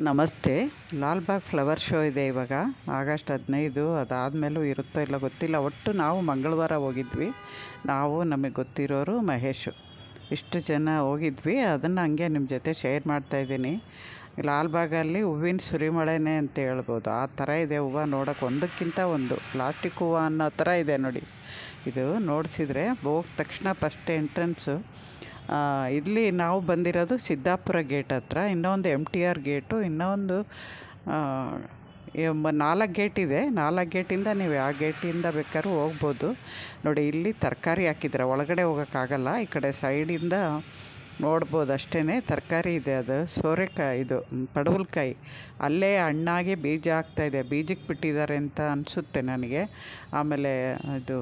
ನಮಸ್ತೆ. Lalbagh flower show ಇದೆ ಇವಾಗ. ಆಗಸ್ಟ್ ಹದಿನೈದು, ಅದಾದಮೇಲೂ ಇರುತ್ತೋ ಇಲ್ಲ ಗೊತ್ತಿಲ್ಲ. ಒಟ್ಟು ನಾವು ಮಂಗಳವಾರ ಹೋಗಿದ್ವಿ. ನಾವು ನಮಗೆ ಗೊತ್ತಿರೋರು ಮಹೇಶು. ಇಷ್ಟು ಜನ ಹೋಗಿದ್ವಿ. ಅದನ್ನು ಹಂಗೆ ನಿಮ್ಮ ಜೊತೆ ಶೇರ್ ಮಾಡ್ತಾಯಿದ್ದೀನಿ ಲಾಲ್ಬಾಗಲ್ಲಿ ಹೂವಿನ ಸುರಿಮಳೆನೇ ಅಂತ ಹೇಳ್ಬೋದು. ಆ ಥರ ಇದೆ ಹೂವು ನೋಡೋಕೆ. ಒಂದಕ್ಕಿಂತ ಒಂದು. ಪ್ಲಾಸ್ಟಿಕ್ ಹೂವು ಅನ್ನೋ ಥರ ಇದೆ ನೋಡಿ. ಇದು ನೋಡಿಸಿದ್ರೆ ಹೋದ ತಕ್ಷಣ ಫಸ್ಟ್ ಎಂಟ್ರೆನ್ಸು. ಇಲ್ಲಿ ನಾವು ಬಂದಿರೋದು ಸಿದ್ದಾಪುರ ಗೇಟ್ ಹತ್ರ, ಇನ್ನೊಂದು ಎಂ ಟಿ ಆರ್ ಗೇಟು, ಇನ್ನೊಂದು ನಾಲ್ಕು ಗೇಟ್ ಇದೆ. ನಾಲ್ಕು ಗೇಟಿಂದ ನೀವು ಯಾವ ಗೇಟಿಂದ ಬೇಕಾದ್ರೂ ಹೋಗ್ಬೋದು. ನೋಡಿ, ಇಲ್ಲಿ ತರಕಾರಿ ಹಾಕಿದ್ರೆ ಒಳಗಡೆ ಹೋಗೋಕ್ಕಾಗಲ್ಲ, ಈ ಕಡೆ ಸೈಡಿಂದ ನೋಡ್ಬೋದು ಅಷ್ಟೇ ತರಕಾರಿ ಇದೆ ಅದು, ಸೋರೆಕಾಯಿ ಇದು ಪಡವಲ್ಕಾಯಿ. ಅಲ್ಲೇ ಹಣ್ಣಾಗಿ ಬೀಜ ಆಗ್ತಾಯಿದೆ ಬೀಜಕ್ಕೆ ಬಿಟ್ಟಿದ್ದಾರೆ ಅಂತ ಅನಿಸುತ್ತೆ ನನಗೆ. ಆಮೇಲೆ ಇದು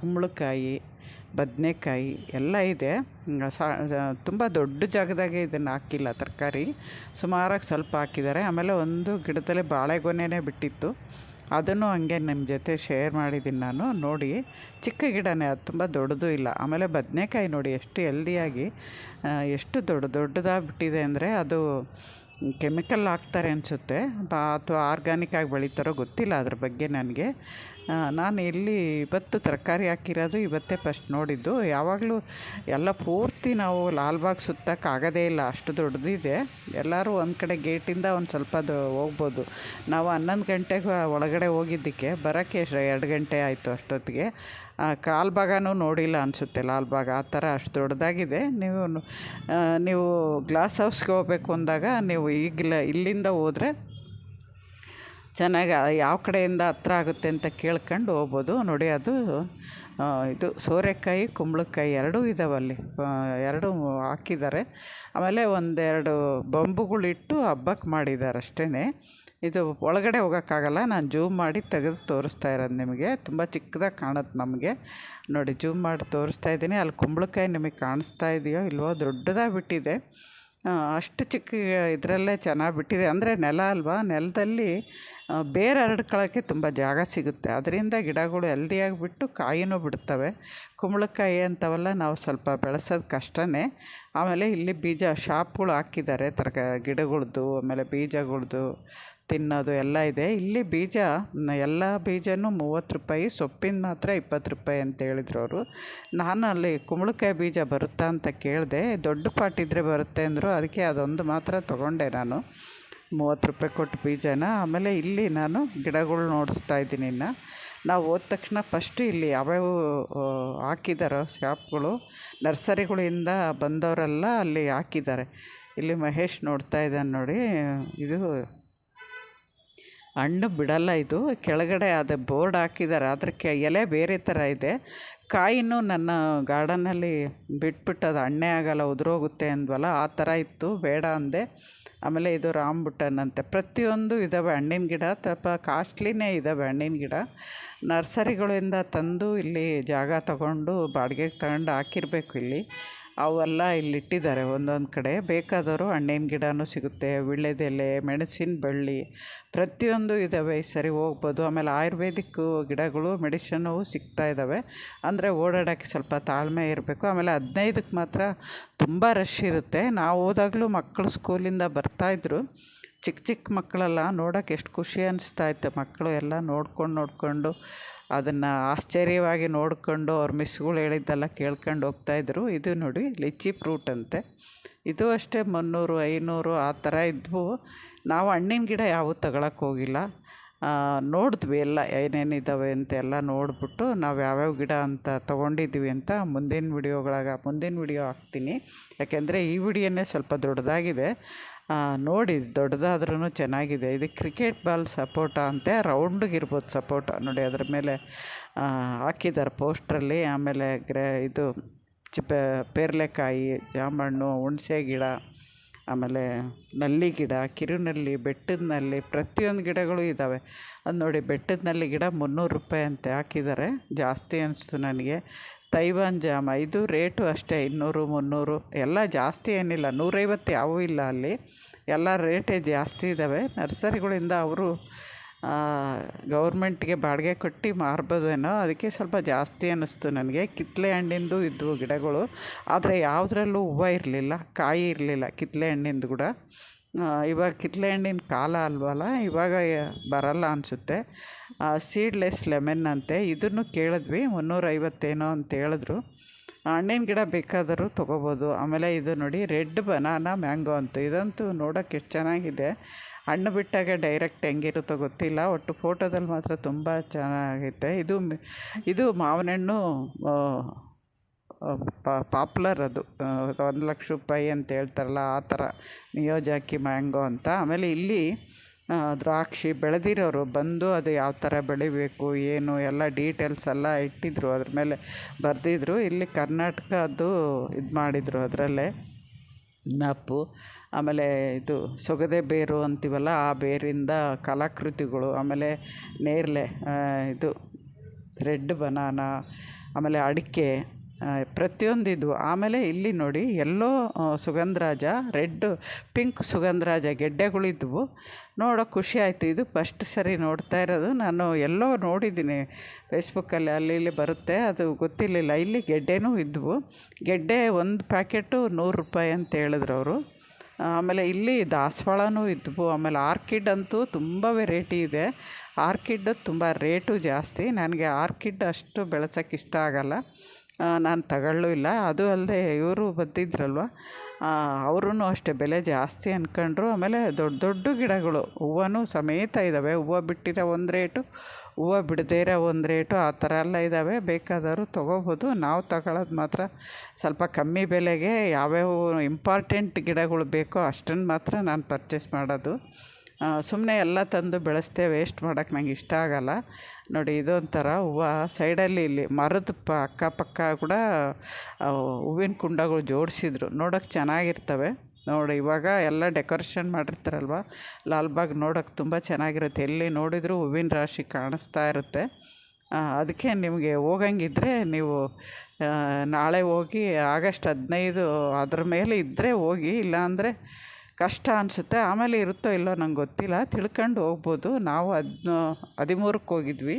ಕುಂಬಳಕಾಯಿ ಬದನೆಕಾಯಿ ಎಲ್ಲ ಇದೆ. ತುಂಬ ದೊಡ್ಡ ಜಾಗದಾಗೆ ಇದನ್ನು ಹಾಕಿಲ್ಲ ತರಕಾರಿ. ಸುಮಾರಾಗಿ ಸ್ವಲ್ಪ ಹಾಕಿದ್ದಾರೆ. ಆಮೇಲೆ ಒಂದು ಗಿಡದಲ್ಲಿ ಬಾಳೆಗೊನೆನೇ ಬಿಟ್ಟಿತ್ತು. ಅದನ್ನು ಹಂಗೆ ನಿಮ್ಮ ಜೊತೆ ಶೇರ್ ಮಾಡಿದ್ದೀನಿ ನಾನು. ನೋಡಿ, ಚಿಕ್ಕ ಗಿಡನೇ, ಅದು ತುಂಬ ದೊಡ್ಡದು ಇಲ್ಲ. ಆಮೇಲೆ ಬದನೆಕಾಯಿ ನೋಡಿ, ಎಷ್ಟು ಹೆಲ್ದಿಯಾಗಿ ಎಷ್ಟು ದೊಡ್ಡ ದೊಡ್ಡದಾಗಿ ಬಿಟ್ಟಿದೆ ಅಂದರೆ ಅದು ಕೆಮಿಕಲ್ ಹಾಕ್ತಾರೆ ಅನಿಸುತ್ತೆ. ಅಥವಾ ಆರ್ಗ್ಯಾನಿಕ್ ಆಗಿ ಬೆಳೀತಾರೋ ಗೊತ್ತಿಲ್ಲ ಅದ್ರ ಬಗ್ಗೆ ನನಗೆ. ನಾನು ಇಲ್ಲಿ ಇವತ್ತು ತರಕಾರಿ ಹಾಕಿರೋದು ಇವತ್ತೇ ಫಸ್ಟ್ ನೋಡಿದ್ದು. ಯಾವಾಗಲೂ ಎಲ್ಲ ಪೂರ್ತಿ ನಾವು ಲಾಲ್ಬಾಗ್ ಸುತ್ತಕ್ಕಾಗೋದೇ ಇಲ್ಲ, ಅಷ್ಟು ದೊಡ್ಡದಿದೆ. ಎಲ್ಲರೂ ಒಂದು ಕಡೆ ಗೇಟಿಂದ ಒಂದು ಸ್ವಲ್ಪ ಅದು ಹೋಗ್ಬೋದು. ನಾವು ಹನ್ನೊಂದು ಗಂಟೆಗೆ ಒಳಗಡೆ ಹೋಗಿದ್ದಕ್ಕೆ ಬರೋಕ್ಕೆ ಎರಡು ಗಂಟೆ ಆಯಿತು ಅಷ್ಟೊತ್ತಿಗೆ. ಕಾಲು ನೋಡಿಲ್ಲ ಅನಿಸುತ್ತೆ ಲಾಲ್ಬಾಗ್, ಆ ಥರ ಅಷ್ಟು ದೊಡ್ಡದಾಗಿದೆ. ನೀವು ನೀವು ಗ್ಲಾಸ್ ಹೌಸ್ಗೆ ಹೋಗ್ಬೇಕು ಅಂದಾಗ ನೀವು ಈಗಲೇ, ಇಲ್ಲಿಂದ ಹೋದರೆ ಚೆನ್ನಾಗಿ ಯಾವ ಕಡೆಯಿಂದ ಹತ್ರ ಆಗುತ್ತೆ ಅಂತ ಕೇಳ್ಕೊಂಡು ಹೋಗ್ಬೋದು. ನೋಡಿ, ಅದು ಇದು ಸೋರೆಕಾಯಿ, ಕುಂಬಳಕಾಯಿ ಎರಡೂ ಇದಾವಲ್ಲಿ. ಎರಡು ಹಾಕಿದ್ದಾರೆ. ಆಮೇಲೆ ಒಂದೆರಡು ಬೊಂಬುಗಳಿಟ್ಟು ಹಬ್ಬಕ್ಕೆ ಮಾಡಿದ್ದಾರೆ ಅಷ್ಟೇ ಇದು ಒಳಗಡೆ ಹೋಗೋಕ್ಕಾಗಲ್ಲ, ನಾನು ಜೂಮ್ ಮಾಡಿ ತೆಗೆದು ತೋರಿಸ್ತಾ ಇರೋದು ನಿಮಗೆ. ತುಂಬ ಚಿಕ್ಕದಾಗಿ ಕಾಣುತ್ತೆ ನಮಗೆ. ನೋಡಿ, ಜೂಮ್ ಮಾಡಿ ತೋರಿಸ್ತಾ ಇದ್ದೀನಿ. ಅಲ್ಲಿ ಕುಂಬಳಕಾಯಿ ನಿಮಗೆ ಕಾಣಿಸ್ತಾ ಇದೆಯೋ ಇಲ್ವೋ, ದೊಡ್ಡದಾಗಿ ಬಿಟ್ಟಿದೆ. ಅಷ್ಟು ಚಿಕ್ಕ ಇದರಲ್ಲೇ ಚೆನ್ನಾಗಿ ಬಿಟ್ಟಿದೆ. ಅಂದರೆ ನೆಲ ಅಲ್ವಾ? ನೆಲದಲ್ಲಿ ಬೇರೆ ಹರಡ್ಕೊಳ್ಳೋಕ್ಕೆ ತುಂಬ ಜಾಗ ಸಿಗುತ್ತೆ. ಅದರಿಂದ ಗಿಡಗಳು ಹೆಲ್ದಿಯಾಗಿ ಬಿಟ್ಟು ಕಾಯಿನೂ ಬಿಡ್ತವೆ. ಕುಂಬಳಕಾಯಿ ಅಂಥವೆಲ್ಲ ನಾವು ಸ್ವಲ್ಪ ಬೆಳೆಸೋದು ಕಷ್ಟವೇ ಆಮೇಲೆ ಇಲ್ಲಿ ಬೀಜ, ಶಾಪ್ಗಳು ಹಾಕಿದ್ದಾರೆ, ತರಕ ಗಿಡಗಳದ್ದು ಆಮೇಲೆ ಬೀಜಗಳ್ದು. ತಿನ್ನೋದು ಎಲ್ಲ ಇದೆ. ಇಲ್ಲಿ ಬೀಜ, ಎಲ್ಲ ಬೀಜನೂ ಮೂವತ್ತು ರೂಪಾಯಿ ಸೊಪ್ಪಿನ ಮಾತ್ರ ಇಪ್ಪತ್ತು ರೂಪಾಯಿ ಅಂತ ಹೇಳಿದ್ರು ಅವರು. ನಾನು ಅಲ್ಲಿ ಕುಂಬಳಕಾಯಿ ಬೀಜ ಬರುತ್ತಾ ಅಂತ ಕೇಳಿದೆ, ದೊಡ್ಡ ಪಾಟ್ ಇದ್ದರೆ ಬರುತ್ತೆ ಅಂದರು, ಅದಕ್ಕೆ ಅದೊಂದು ಮಾತ್ರ ತೊಗೊಂಡೆ ನಾನು. ಮೂವತ್ತು ರೂಪಾಯಿ ಕೊಟ್ಟು ಬೀಜನ. ಆಮೇಲೆ ಇಲ್ಲಿ ನಾನು ಗಿಡಗಳು ನೋಡಿಸ್ತಾ ಇದ್ದೀನಿ ಇನ್ನು. ನಾವು ಹೋದ ತಕ್ಷಣ ಫಸ್ಟು ಇಲ್ಲಿ ಯಾವ್ಯಾವ ಹಾಕಿದ್ದಾರೋ ಶಾಪ್ಗಳು, ನರ್ಸರಿಗಳಿಂದ ಬಂದವರೆಲ್ಲ ಅಲ್ಲಿ ಹಾಕಿದ್ದಾರೆ. ಇಲ್ಲಿ ಮಹೇಶ್ ನೋಡ್ತಾ ಇದ್ದಾನೆ ನೋಡಿ, ಇದು ಹಣ್ಣು ಬಿಡಲ್ಲ ಇದು. ಕೆಳಗಡೆ ಅದು ಬೋರ್ಡ್ ಹಾಕಿದ್ದಾರೆ. ಅದಕ್ಕೆ ಎಲೆ ಬೇರೆ ಥರ ಇದೆ. ಕಾಯಿನೂ ನನ್ನ ಗಾರ್ಡನ್ನಲ್ಲಿ ಬಿಟ್ಬಿಟ್ಟು ಅದು ಹಣ್ಣೇ ಆಗೋಲ್ಲ, ಉದುರೋಗುತ್ತೆ ಅಂದ್ವಲ್ಲ, ಆ ಥರ ಇತ್ತು. ಬೇಡ ಅಂದೆ. ಆಮೇಲೆ ಇದು ರಾಂಬುಟನ್ ಅಂತೆ. ಪ್ರತಿಯೊಂದು ಇದ್ದಾವೆ ಹಣ್ಣಿನ ಗಿಡ, ಸ್ವಲ್ಪ ಕಾಸ್ಟ್ಲಿನೇ ಇದ್ದಾವೆ ಹಣ್ಣಿನ ಗಿಡ. ನರ್ಸರಿಗಳಿಂದ ತಂದು ಇಲ್ಲಿ ಜಾಗ ತಗೊಂಡು ಬಾಡಿಗೆಗೆ ತಗೊಂಡು ಹಾಕಿರಬೇಕು ಇಲ್ಲಿ. ಅವೆಲ್ಲ ಇಲ್ಲಿ ಇಟ್ಟಿದ್ದಾರೆ ಒಂದೊಂದು ಕಡೆ. ಬೇಕಾದವರು ಹಣ್ಣಿನ ಗಿಡವೂ ಸಿಗುತ್ತೆ. ವೀಳ್ಯದೆಲೆ ಮೆಣಸಿನ ಬಳ್ಳಿ ಪ್ರತಿಯೊಂದು ಇದ್ದಾವೆ ಈ ಸರಿ ಹೋಗ್ಬೋದು. ಆಮೇಲೆ ಆಯುರ್ವೇದಿಕ್ ಗಿಡಗಳು, ಮೆಡಿಷನ್ನು ಸಿಗ್ತಾ ಇದ್ದಾವೆ ಅಂದರೆ ಓಡಾಡೋಕ್ಕೆ ಸ್ವಲ್ಪ ತಾಳ್ಮೆ ಇರಬೇಕು. ಆಮೇಲೆ ಹದಿನೈದಕ್ಕೆ ಮಾತ್ರ ತುಂಬ ರಶ್ ಇರುತ್ತೆ. ನಾವು ಹೋದಾಗಲೂ ಮಕ್ಕಳು ಸ್ಕೂಲಿಂದ ಬರ್ತಾಯಿದ್ರು ಚಿಕ್ಕ ಚಿಕ್ಕ ಮಕ್ಕಳೆಲ್ಲ, ನೋಡೋಕೆ ಎಷ್ಟು ಖುಷಿ ಅನಿಸ್ತಾ ಇತ್ತು. ಮಕ್ಕಳು ಎಲ್ಲ ನೋಡ್ಕೊಂಡು ನೋಡಿಕೊಂಡು ಅದನ್ನು ಆಶ್ಚರ್ಯವಾಗಿ ನೋಡಿಕೊಂಡು ಅವ್ರ ಮಿಸ್ಗಳು ಹೇಳಿದ್ದೆಲ್ಲ ಕೇಳ್ಕೊಂಡು ಹೋಗ್ತಾಯಿದ್ರು ಇದು ನೋಡಿ, ಲಿಚ್ಚಿ ಫ್ರೂಟ್ ಅಂತೆ. ಇದು ಅಷ್ಟೇ ಮುನ್ನೂರು, ಐನೂರು ಆ ಥರ ಇದ್ವು. ನಾವು ಹಣ್ಣಿನ ಗಿಡ ಯಾವೂ ತಗೊಳಕ್ಕೆ ಹೋಗಿಲ್ಲ. ನೋಡಿದ್ವಿ ಎಲ್ಲ ಏನೇನಿದ್ದಾವೆ ಅಂತ ಎಲ್ಲ ನೋಡಿಬಿಟ್ಟು ನಾವು ಯಾವ್ಯಾವ ಗಿಡ ಅಂತ ತೊಗೊಂಡಿದ್ದೀವಿ ಅಂತ ಮುಂದಿನ ವಿಡಿಯೋಗಳಾಗ ಮುಂದಿನ ವಿಡಿಯೋ ಹಾಕ್ತೀನಿ. ಯಾಕೆಂದರೆ ಈ ವಿಡಿಯೋನೇ ಸ್ವಲ್ಪ ದೊಡ್ಡದಾಗಿದೆ. ನೋಡಿ ದೊಡ್ಡದಾದ್ರೂ ಚೆನ್ನಾಗಿದೆ. ಇದು ಕ್ರಿಕೆಟ್ ಬಾಲ್ ಸಪೋಟ ಅಂತೆ ರೌಂಡಿಗಿರ್ಬೋದು ಸಪೋಟ ನೋಡಿ ಅದ್ರ ಮೇಲೆ ಹಾಕಿದ್ದಾರೆ ಪೋಸ್ಟ್ರಲ್ಲಿ. ಆಮೇಲೆ ಗ್ರೇ, ಇದು ಚಿಪ್ಪೆ, ಪೇರ್ಲೆಕಾಯಿ, ಜಾಮಣ್ಣು, ಹುಣಸೆ ಗಿಡ ಆಮೇಲೆ ನಲ್ಲಿ ಗಿಡ ಕಿರುನಲ್ಲಿ ಬೆಟ್ಟದ ನಲ್ಲಿ ಪ್ರತಿಯೊಂದು ಗಿಡಗಳು ಇದ್ದಾವೆ ಅದು ನೋಡಿ ಬೆಟ್ಟದ ನಲ್ಲಿ ಗಿಡ ಮುನ್ನೂರು ರೂಪಾಯಿ ಅಂತೆ ಹಾಕಿದ್ದಾರೆ ಜಾಸ್ತಿ ಅನಿಸ್ತು ನನಗೆ. ತೈವಾನ್ ಜಾಮ ಇದು ರೇಟು ಅಷ್ಟೇ ಇನ್ನೂರು, ಮುನ್ನೂರು. ಎಲ್ಲ ಜಾಸ್ತಿ ಏನಿಲ್ಲ, ನೂರೈವತ್ತು ಯಾವೂ ಇಲ್ಲ ಅಲ್ಲಿ. ಎಲ್ಲ ರೇಟೇ ಜಾಸ್ತಿ ಇದ್ದಾವೆ ನರ್ಸರಿಗಳಿಂದ ಅವರು ಗೌರ್ಮೆಂಟ್ಗೆ ಬಾಡಿಗೆ ಕೊಟ್ಟು ಮಾರ್ಬೋದೇನೋ, ಅದಕ್ಕೆ ಸ್ವಲ್ಪ ಜಾಸ್ತಿ ಅನ್ನಿಸ್ತು ನನಗೆ. ಕಿತ್ತಲೆ ಹಣ್ಣಿಂದು ಇದ್ದವು ಗಿಡಗಳು, ಆದರೆ ಯಾವುದ್ರಲ್ಲೂ ಹೂವು ಇರಲಿಲ್ಲ, ಕಾಯಿ ಇರಲಿಲ್ಲ ಕಿತ್ತಲೆ ಹಣ್ಣಿಂದು ಕೂಡ. ಇವಾಗ ಕಿತ್ತಲೆ ಹಣ್ಣಿನ ಕಾಲ ಅಲ್ವಲ್ಲ, ಇವಾಗ ಬರಲ್ಲ ಅನಿಸುತ್ತೆ. ಸೀಡ್ಲೆಸ್ ಲೆಮನ್ ಅಂತೆ, ಇದನ್ನು ಕೇಳಿದ್ವಿ, ಮುನ್ನೂರೈವತ್ತೇನೋ ಅಂತ ಹೇಳಿದ್ರು. ಹಣ್ಣಿನ ಗಿಡ ಬೇಕಾದರೂ ತೊಗೋಬೋದು. ಆಮೇಲೆ ಇದು ನೋಡಿ, ರೆಡ್ ಬನಾನಾ ಮ್ಯಾಂಗೋ ಅಂತ, ಇದಂತೂ ನೋಡೋಕ್ಕೆ ಎಷ್ಟು ಚೆನ್ನಾಗಿದೆ. ಹಣ್ಣು ಬಿಟ್ಟಾಗ ಡೈರೆಕ್ಟ್ ಹೆಂಗಿರುತ್ತೋ ಗೊತ್ತಿಲ್ಲ. ಒಟ್ಟು ಫೋಟೋದಲ್ಲಿ ಮಾತ್ರ ತುಂಬ ಚೆನ್ನಾಗೈತೆ. ಇದು ಇದು ಮಾವಿನ ಹಣ್ಣು ಪಾಪ್ಯುಲರ್ ಅದು. ಒಂದು ಲಕ್ಷ ರೂಪಾಯಿ ಅಂತ ಹೇಳ್ತಾರಲ್ಲ, ಆ ಥರ ನಿಯೋಜಾಕಿ ಮ್ಯಾಂಗೋ ಅಂತ. ಆಮೇಲೆ ಇಲ್ಲಿ ದ್ರಾಕ್ಷಿ ಬೆಳೆದಿರೋರು ಬಂದು ಅದು ಯಾವ ಥರ ಬೆಳಿಬೇಕು, ಏನು ಎಲ್ಲ ಡೀಟೇಲ್ಸ್ ಎಲ್ಲ ಇಟ್ಟಿದ್ರು. ಅದ್ರ ಮೇಲೆ ಬರೆದಿದ್ರು. ಇಲ್ಲಿ ಕರ್ನಾಟಕದ್ದು ಇದು ಮಾಡಿದರು ಅದರಲ್ಲೇ. ಮ್ಯಾಪು ಆಮೇಲೆ ಇದು ಸೊಗದೆ ಬೇರು ಅಂತೀವಲ್ಲ ಆ ಬೇರಿಂದ ಕಲಾಕೃತಿಗಳು, ಆಮೇಲೆ ನೇರಳೆ ಇದು ರೆಡ್ ಬನಾನಾ, ಆಮೇಲೆ ಅಡಿಕೆ ಪ್ರತಿಯೊಂದು ಇದ್ವು ಆಮೇಲೆ ಇಲ್ಲಿ ನೋಡಿ ಎಲ್ಲೋ ಸುಗಂಧರಾಜ, ರೆಡ್, ಪಿಂಕ್ ಸುಗಂಧರಾಜ ಗೆಡ್ಡೆಗಳಿದ್ವು ನೋಡೋಕೆ ಖುಷಿ ಆಯಿತು. ಇದು ಫಸ್ಟ್ ಸರಿ ನೋಡ್ತಾ ಇರೋದು. ನಾನು ಎಲ್ಲೋ ನೋಡಿದ್ದೀನಿ. ಫೇಸ್ಬುಕ್ಕಲ್ಲಿ ಅಲ್ಲಿ ಇಲ್ಲಿ ಬರುತ್ತೆ. ಅದು ಗೊತ್ತಿರಲಿಲ್ಲ. ಇಲ್ಲಿ ಗೆಡ್ಡೆನೂ ಇದ್ವು. ಗೆಡ್ಡೆ ಒಂದು ಪ್ಯಾಕೆಟು ನೂರು ರೂಪಾಯಿ ಅಂತ ಹೇಳಿದ್ರು ಅವರು. ಆಮೇಲೆ ಇಲ್ಲಿ ದಾಸವಾಳನೂ ಇದ್ವು. ಆಮೇಲೆ ಆರ್ಕಿಡ್ ಅಂತೂ ತುಂಬ ವೆರೈಟಿ ಇದೆ. ಆರ್ಕಿಡ್ ತುಂಬ ರೇಟು ಜಾಸ್ತಿ. ನನಗೆ ಆರ್ಕಿಡ್ ಅಷ್ಟು ಬೆಳೆಸೋಕೆ ಇಷ್ಟ ಆಗಲ್ಲ. ನಾನು ತಗೊಳ್ಳೂ ಇಲ್ಲ. ಅದು ಅಲ್ಲದೆ ಇವರು ಬಂದಿದ್ರಲ್ವ? ಅವರೂ ಅಷ್ಟೇ ಬೆಲೆ ಜಾಸ್ತಿ ಅಂದ್ಕೊಂಡ್ರು ಆಮೇಲೆ ದೊಡ್ಡ ದೊಡ್ಡ ಗಿಡಗಳು, ಹೂವನೂ ಸಮೇತ ಇದ್ದಾವೆ ಹೂವು ಬಿಟ್ಟಿರೋ ಒಂದು ರೇಟು ಹೂವು ಬಿಡದೇ ಇರೋ ಒಂದು ರೇಟು ಆ ಥರ ಎಲ್ಲ ಇದ್ದಾವೆ ಬೇಕಾದವರು ತೊಗೋಬೋದು. ನಾವು ತಗೊಳ್ಳೋದು ಮಾತ್ರ ಸ್ವಲ್ಪ ಕಮ್ಮಿ ಬೆಲೆಗೆ ಯಾವ್ಯಾವ ಇಂಪಾರ್ಟೆಂಟ್ ಗಿಡಗಳು ಬೇಕೋ ಅಷ್ಟನ್ನು ಮಾತ್ರ ನಾನು ಪರ್ಚೇಸ್ ಮಾಡೋದು. ಸುಮ್ಮನೆ ಎಲ್ಲ ತಂದು ಬೆಳೆಸ್ದೆ ವೇಸ್ಟ್ ಮಾಡೋಕ್ಕೆ ನಂಗೆ ಇಷ್ಟ ಆಗೋಲ್ಲ. ನೋಡಿ, ಇದೊಂಥರ ಹೂವು. ಸೈಡಲ್ಲಿ ಇಲ್ಲಿ ಮರದ ಪ, ಅಕ್ಕಪಕ್ಕ ಕೂಡ ಹೂವಿನ ಕುಂಡಗಳು ಜೋಡಿಸಿದ್ರು. ನೋಡೋಕ್ಕೆ ಚೆನ್ನಾಗಿರ್ತವೆ. ನೋಡಿ, ಇವಾಗ ಎಲ್ಲ ಡೆಕೋರೇಷನ್ ಮಾಡಿರ್ತಾರಲ್ವ? ಲಾಲ್ಬಾಗ್ ನೋಡೋಕೆ ತುಂಬ ಚೆನ್ನಾಗಿರುತ್ತೆ. ಎಲ್ಲಿ ನೋಡಿದರೂ ಹೂವಿನ ರಾಶಿ ಕಾಣಿಸ್ತಾ ಇರುತ್ತೆ. ಅದಕ್ಕೆ ನಿಮಗೆ ಹೋಗಂಗಿದ್ರೆ ನೀವು ನಾಳೆ ಹೋಗಿ ಆಗಸ್ಟ್ ಹದಿನೈದು ಅದ್ರ ಮೇಲೆ ಇದ್ದರೆ ಹೋಗಿ, ಇಲ್ಲಾಂದರೆ ಕಷ್ಟ ಅನಿಸುತ್ತೆ. ಆಮೇಲೆ ಇರುತ್ತೋ ಇಲ್ಲೋ ನಂಗೆ ಗೊತ್ತಿಲ್ಲ. ತಿಳ್ಕೊಂಡು ಹೋಗ್ಬೋದು. ನಾವು ಹದ್ನೋ, ಹದಿಮೂರಕ್ಕೆ ಹೋಗಿದ್ವಿ.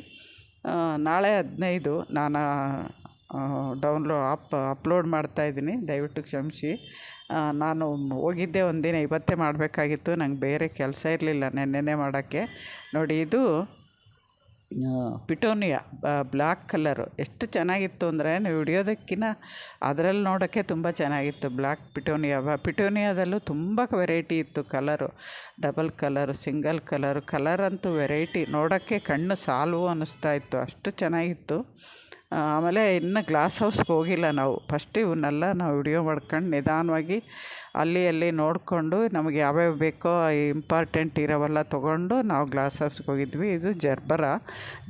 ನಾಳೆ ಹದಿನೈದು ನಾನು ಡೌನ್ಲೋ ಅಪ್ ಅಪ್ಲೋಡ್ ಮಾಡ್ತಾಯಿದ್ದೀನಿ ದಯವಿಟ್ಟು ಕ್ಷಮಿಸಿ. ನಾನು ಹೋಗಿದ್ದೆ ಒಂದಿನ ಇವತ್ತೇ ಮಾಡಬೇಕಾಗಿತ್ತು. ನಂಗೆ ಬೇರೆ ಕೆಲಸ ಇರಲಿಲ್ಲ ನೆನ್ನೆನೇ ಮಾಡೋಕ್ಕೆ. ನೋಡಿ, ಇದು ಪಿಟೋನಿಯಾ ಬ್ಲ್ಯಾಕ್ ಕಲರು. ಎಷ್ಟು ಚೆನ್ನಾಗಿತ್ತು ಅಂದರೆ, ನೀವು ಹಿಡಿಯೋದಕ್ಕಿಂತ ಅದರಲ್ಲಿ ನೋಡೋಕ್ಕೆ ತುಂಬ ಚೆನ್ನಾಗಿತ್ತು ಬ್ಲ್ಯಾಕ್ ಪಿಟೋನಿಯಾ. ಪಿಟೋನಿಯಾದಲ್ಲೂ ತುಂಬ ವೆರೈಟಿ ಇತ್ತು colour. Double colour, single colour, colour ಅಂತೂ ವೆರೈಟಿ. ನೋಡೋಕ್ಕೆ ಕಣ್ಣು ಸಾಲ್ವು ಅನ್ನಿಸ್ತಾ ಇತ್ತು. ಅಷ್ಟು ಚೆನ್ನಾಗಿತ್ತು. ಆಮೇಲೆ ಇನ್ನು ಗ್ಲಾಸ್ ಹೌಸ್ಗೆ ಹೋಗಿಲ್ಲ ನಾವು. ಫಸ್ಟ್ ಇವನ್ನೆಲ್ಲ ನಾವು ವಿಡಿಯೋ ಮಾಡ್ಕೊಂಡು ನಿಧಾನವಾಗಿ ಅಲ್ಲಿ ಅಲ್ಲಿ ನೋಡಿಕೊಂಡು ನಮಗೆ ಯಾವ್ಯಾವ ಬೇಕೋ ಇಂಪಾರ್ಟೆಂಟ್ ಇರೋವೆಲ್ಲ ತೊಗೊಂಡು ನಾವು ಗ್ಲಾಸ್ ಹೌಸ್ಗೆ ಹೋಗಿದ್ವಿ. ಇದು ಜರ್ಬರ.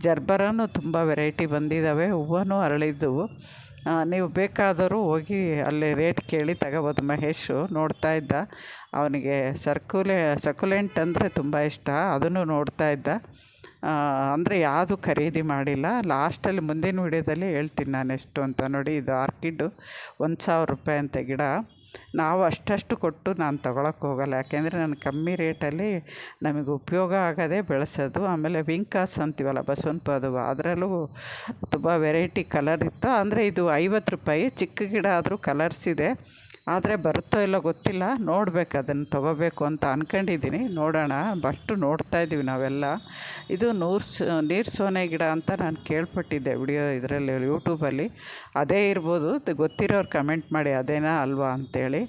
ಜರ್ಬರನೂ ತುಂಬ ವೆರೈಟಿ ಬಂದಿದ್ದಾವೆ. ಹೂವನೂ ಅರಳಿದ್ದವು ನೀವು ಬೇಕಾದರೂ ಹೋಗಿ ಅಲ್ಲಿ ರೇಟ್ ಕೇಳಿ ತಗೋಬೋದು ಮಹೇಶು. ನೋಡ್ತಾ ಇದ್ದ. ಅವನಿಗೆ ಸರ್ಕುಲೆ ಸಕುಲೆಂಟ್ ಅಂದರೆ ತುಂಬ ಇಷ್ಟ. ಅದನ್ನು ನೋಡ್ತಾ ಇದ್ದ. ಅಂದರೆ ಯಾವುದು ಖರೀದಿ ಮಾಡಿಲ್ಲ. ಲಾಸ್ಟಲ್ಲಿ ಮುಂದಿನ ವಿಡಿಯೋದಲ್ಲಿ ಹೇಳ್ತೀನಿ ನಾನು ಎಷ್ಟು ಅಂತ ನೋಡಿ. ಇದು ಆರ್ಕಿಡ್ಡು ಒಂದು ಸಾವಿರ ರೂಪಾಯಿ ಅಂತ ಗಿಡ. ನಾವು ಅಷ್ಟಷ್ಟು ಕೊಟ್ಟು ನಾನು ತಗೊಳಕ್ಕೆ ಹೋಗಲ್ಲ. ಯಾಕೆಂದರೆ ನಾನು ಕಮ್ಮಿ ರೇಟಲ್ಲಿ ನಮಗೆ ಉಪಯೋಗ ಆಗೋದೇ ಬೆಳೆಸೋದು. ಆಮೇಲೆ ವಿಂಕಾಸ್ ಅಂತೀವಲ್ಲ ಬಸವನ ಅದರಲ್ಲೂ ತುಂಬ ವೆರೈಟಿ ಕಲರ್ ಇತ್ತು. ಅಂದರೆ ಇದು ಐವತ್ತು ರೂಪಾಯಿ, ಚಿಕ್ಕ ಗಿಡ ಆದರೂ ಕಲರ್ಸ್ ಇದೆ. ಆದರೆ ಬರುತ್ತೋ ಇಲ್ಲೋ ಗೊತ್ತಿಲ್ಲ. ನೋಡ್ಬೇಕು, ಅದನ್ನು ತೊಗೋಬೇಕು ಅಂತ ಅಂದ್ಕೊಂಡಿದ್ದೀನಿ ನೋಡೋಣ. ಬಷ್ಟು ನೋಡ್ತಾ ಇದ್ದೀವಿ ನಾವೆಲ್ಲ. ಇದು ನೂರು ನೀರು ಸೋನೆ ಗಿಡ ಅಂತ ನಾನು ಕೇಳ್ಪಟ್ಟಿದ್ದೆ ವಿಡಿಯೋ ಇದರಲ್ಲಿ, ಯೂಟ್ಯೂಬಲ್ಲಿ. ಅದೇ ಇರ್ಬೋದು. ಗೊತ್ತಿರೋರು ಕಮೆಂಟ್ ಮಾಡಿ ಅದೇನಾ ಅಲ್ವಾ ಅಂತೇಳಿ.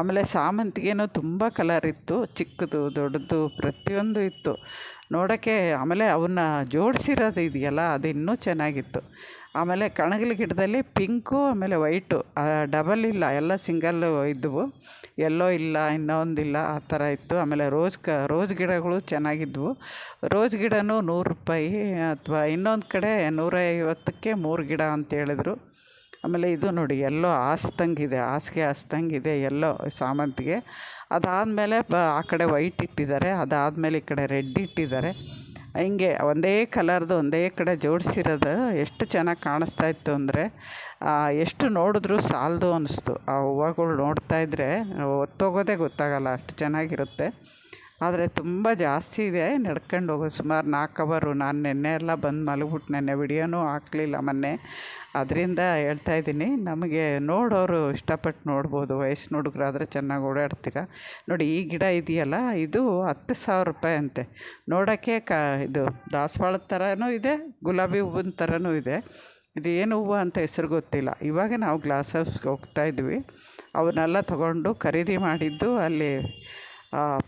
ಆಮೇಲೆ ಸಾಮಂತಿಗೆನೂ ತುಂಬ ಕಲರ್ ಇತ್ತು. ಚಿಕ್ಕದು, ದೊಡ್ಡದು, ಪ್ರತಿಯೊಂದು ಇತ್ತು. ನೋಡೋಕ್ಕೆ ಆಮೇಲೆ ಅವನ್ನ ಜೋಡಿಸಿರೋದು ಇದೆಯಲ್ಲ ಅದು ಇನ್ನೂ ಚೆನ್ನಾಗಿತ್ತು. ಆಮೇಲೆ ಕಣಗಿಲ ಗಿಡದಲ್ಲಿ ಪಿಂಕು, ಆಮೇಲೆ ವೈಟು. ಡಬಲ್ ಇಲ್ಲ, ಎಲ್ಲ ಸಿಂಗಲ್ಲು ಇದ್ದವು ಎಲ್ಲೋ ಇಲ್ಲ ಇನ್ನೊಂದಿಲ್ಲ ಆ ಥರ ಇತ್ತು. ಆಮೇಲೆ ರೋಸ್ ಕ, ರೋಸ್ ಗಿಡಗಳು ಚೆನ್ನಾಗಿದ್ವು. ರೋಸ್ ಗಿಡವೂ ನೂರು ರೂಪಾಯಿ ಅಥವಾ ಇನ್ನೊಂದು ಕಡೆ ನೂರೈವತ್ತಕ್ಕೆ ಮೂರು ಗಿಡ ಅಂತ ಹೇಳಿದ್ರು. ಆಮೇಲೆ ಇದು ನೋಡಿ, ಎಲ್ಲೋ ಹಾಸ್ದಂಗಿದೆ, ಹಾಸಿಗೆ ಹಾಸ್ದಂಗಿದೆ, ಎಲ್ಲೋ ಸಾಮಂತಿಗೆ. ಅದಾದಮೇಲೆ ಬ, ಆ ಕಡೆ ವೈಟ್ ಇಟ್ಟಿದ್ದಾರೆ, ಅದಾದಮೇಲೆ ಈ ಕಡೆ ರೆಡ್ ಇಟ್ಟಿದ್ದಾರೆ. ಹಿಂಗೆ ಒಂದೇ ಕಲರ್ದು ಒಂದೇ ಕಡೆ ಜೋಡಿಸಿರೋದು ಎಷ್ಟು ಚೆನ್ನಾಗಿ ಕಾಣಿಸ್ತಾ ಇತ್ತು ಅಂದರೆ ಎಷ್ಟು ನೋಡಿದ್ರು ಸಾಲದು ಅನ್ನಿಸ್ತು ಆ ಹೂವುಗಳು ನೋಡ್ತಾ ಇದ್ದರೆ ಒತ್ತೋಗೋದೇ ಗೊತ್ತಾಗಲ್ಲ ಅಷ್ಟು ಚೆನ್ನಾಗಿರುತ್ತೆ. ಆದರೆ ತುಂಬ ಜಾಸ್ತಿ ಇದೆ. ನಡ್ಕೊಂಡು ಹೋಗೋದು ಸುಮಾರು ನಾಲ್ಕು ಅವರು. ನಾನು ನೆನ್ನೆ ಎಲ್ಲ ಬಂದು ಮಲಗ್ಬಿಟ್ಟು ನೆನ್ನೆ ವಿಡಿಯೋನೂ ಹಾಕಲಿಲ್ಲ ಮೊನ್ನೆ. ಅದರಿಂದ ಹೇಳ್ತಾ ಇದ್ದೀನಿ, ನಮಗೆ ನೋಡೋರು ಇಷ್ಟಪಟ್ಟು ನೋಡ್ಬೋದು. ವಯಸ್ಸಿನ ಹುಡುಗರಾದ್ರೆ ಚೆನ್ನಾಗಿ ಓಡಾಡ್ತೀರ? ನೋಡಿ, ಈ ಗಿಡ ಇದೆಯಲ್ಲ, ಇದು ಹತ್ತು ಸಾವಿರ ರೂಪಾಯಿ ಅಂತೆ. ನೋಡೋಕ್ಕೆ ಕ, ಇದು ದಾಸವಾಳದ ಥರನೂ ಇದೆ, ಗುಲಾಬಿ ಹೂವಿನ ಥರನೂ ಇದೆ. ಇದು ಏನು ಹೂವು ಅಂತ ಹೆಸರು ಗೊತ್ತಿಲ್ಲ. ಇವಾಗ ನಾವು ಗ್ಲಾಸ್ ಹೌಸ್ಗೆ ಹೋಗ್ತಾ ಇದ್ವಿ. ಅವನ್ನೆಲ್ಲ ತಗೊಂಡು ಖರೀದಿ ಮಾಡಿದ್ದು ಅಲ್ಲಿ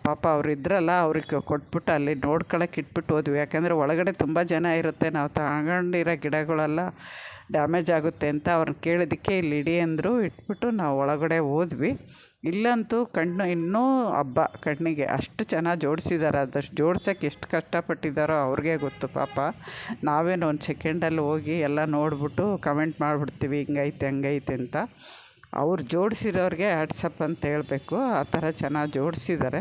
ಪಾಪ ಅವ್ರು ಇದ್ರಲ್ಲ, ಅವ್ರಿಗೆ ಕೊಟ್ಬಿಟ್ಟು ಅಲ್ಲಿ ನೋಡ್ಕೊಳಕ್ಕೆ ಇಟ್ಬಿಟ್ಟು ಹೋದ್ವಿ. ಯಾಕಂದರೆ ಒಳಗಡೆ ತುಂಬ ಜನ ಇರುತ್ತೆ. ನಾವು ತಗೊಂಡಿರೋ ಗಿಡಗಳೆಲ್ಲ ಡ್ಯಾಮೇಜ್ ಆಗುತ್ತೆ ಅಂತ ಅವ್ರನ್ನ ಕೇಳಿದ್ದಕ್ಕೆ ಇಲ್ಲಿ ಇಡಿ ಅಂದರು. ಇಟ್ಬಿಟ್ಟು ನಾವು ಒಳಗಡೆ ಹೋದ್ವಿ. ಇಲ್ಲಂತೂ ಕಣ್ಣು ಇನ್ನೂ ಹಬ್ಬ ಕಣ್ಣಿಗೆ ಅಷ್ಟು ಚೆನ್ನಾಗಿ ಜೋಡಿಸಿದ್ದಾರೆ. ಅದಷ್ಟು ಜೋಡ್ಸೋಕ್ಕೆ ಎಷ್ಟು ಕಷ್ಟಪಟ್ಟಿದ್ದಾರೋ ಅವ್ರಿಗೆ ಗೊತ್ತು ಪಾಪ. ನಾವೇನು ಒಂದು ಸೆಕೆಂಡಲ್ಲಿ ಹೋಗಿ ಎಲ್ಲ ನೋಡ್ಬಿಟ್ಟು ಕಮೆಂಟ್ ಮಾಡಿಬಿಡ್ತೀವಿ. ಹಿಂಗೈತೆ, ಹಂಗೈತೆ ಅಂತ. ಅವ್ರು ಜೋಡಿಸಿರೋರಿಗೆ ಹ್ಯಾಟ್ಸಪ್ ಅಂತ ಹೇಳಬೇಕು. ಆ ಥರ ಚೆನ್ನಾಗಿ ಜೋಡಿಸಿದ್ದಾರೆ.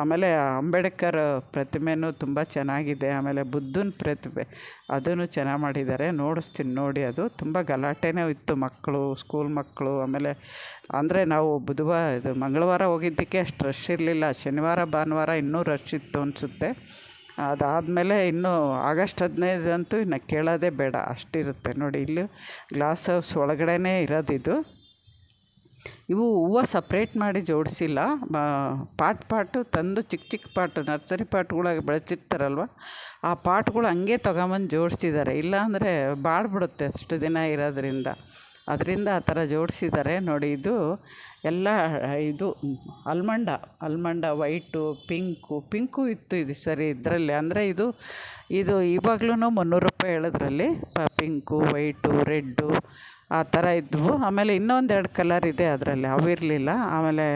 ಆಮೇಲೆ ಅಂಬೇಡ್ಕರ್ ಪ್ರತಿಮೆನೂ ತುಂಬ ಚೆನ್ನಾಗಿದೆ. ಆಮೇಲೆ ಬುದ್ಧನ ಪ್ರತಿಮೆ ಅದನ್ನು ಚೆನ್ನಾಗಿ ಮಾಡಿದ್ದಾರೆ. ನೋಡಿಸ್ತೀನಿ ನೋಡಿ ಅದು. ತುಂಬ ಗಲಾಟೆನೇ ಇತ್ತು ಮಕ್ಕಳು ಸ್ಕೂಲ್ ಮಕ್ಕಳು. ಆಮೇಲೆ ಅಂದರೆ ನಾವು ಬುಧವಾರ, ಇದು ಮಂಗಳವಾರ ಹೋಗಿದ್ದಕ್ಕೆ ಅಷ್ಟು ರಶ್ ಇರಲಿಲ್ಲ. ಶನಿವಾರ, ಭಾನುವಾರ ಇನ್ನೂ ರಶ್ ಇತ್ತು ಅನಿಸುತ್ತೆ. ಅದಾದಮೇಲೆ ಇನ್ನೂ ಆಗಸ್ಟ್ ಹದಿನೈದಂತೂ ಇನ್ನು ಕೇಳೋದೇ ಬೇಡ, ಅಷ್ಟಿರುತ್ತೆ. ನೋಡಿ, ಇಲ್ಲಿ ಗ್ಲಾಸ್ ಹೌಸ್ ಒಳಗಡೆನೇ ಇರೋದಿದು. ಇವು ಹೂವು ಸಪ್ರೇಟ್ ಮಾಡಿ ಜೋಡಿಸಿಲ್ಲ. ಪಾಟ್ ಪಾಟು ತಂದು ಚಿಕ್ಕ ಚಿಕ್ಕ ಪಾಟು, ನರ್ಸರಿ ಪಾಟ್ಗಳಾಗಿ ಬೆಳೆಸಿರ್ತಾರಲ್ವ? ಆ ಪಾಟ್ಗಳು ಹಂಗೆ ತೊಗೊಂಬಂದು ಜೋಡಿಸಿದ್ದಾರೆ. ಇಲ್ಲಾಂದರೆ ಬಾಡ್ಬಿಡುತ್ತೆ ಅಷ್ಟು ದಿನ ಇರೋದ್ರಿಂದ. ಅದರಿಂದ ಆ ಥರ ಜೋಡಿಸಿದ್ದಾರೆ. ನೋಡಿ, ಇದು ಎಲ್ಲ, ಇದು almond almond white, pink pink ಇತ್ತು ಇದು ಸರಿ ಇದರಲ್ಲಿ. ಅಂದರೆ ಇದು ಇದು ಇವಾಗ್ಲೂ ಮುನ್ನೂರು ರೂಪಾಯಿ ಹೇಳೋದ್ರಲ್ಲಿ ಪಿಂಕು, ವೈಟು, ರೆಡ್ಡು ಆ ಥರ ಇದ್ದವು ಆಮೇಲೆ ಇನ್ನೊಂದೆರಡು ಕಲರ್ ಇದೆ ಅದರಲ್ಲಿ. ಅವು ಇರಲಿಲ್ಲ. ಆಮೇಲೆ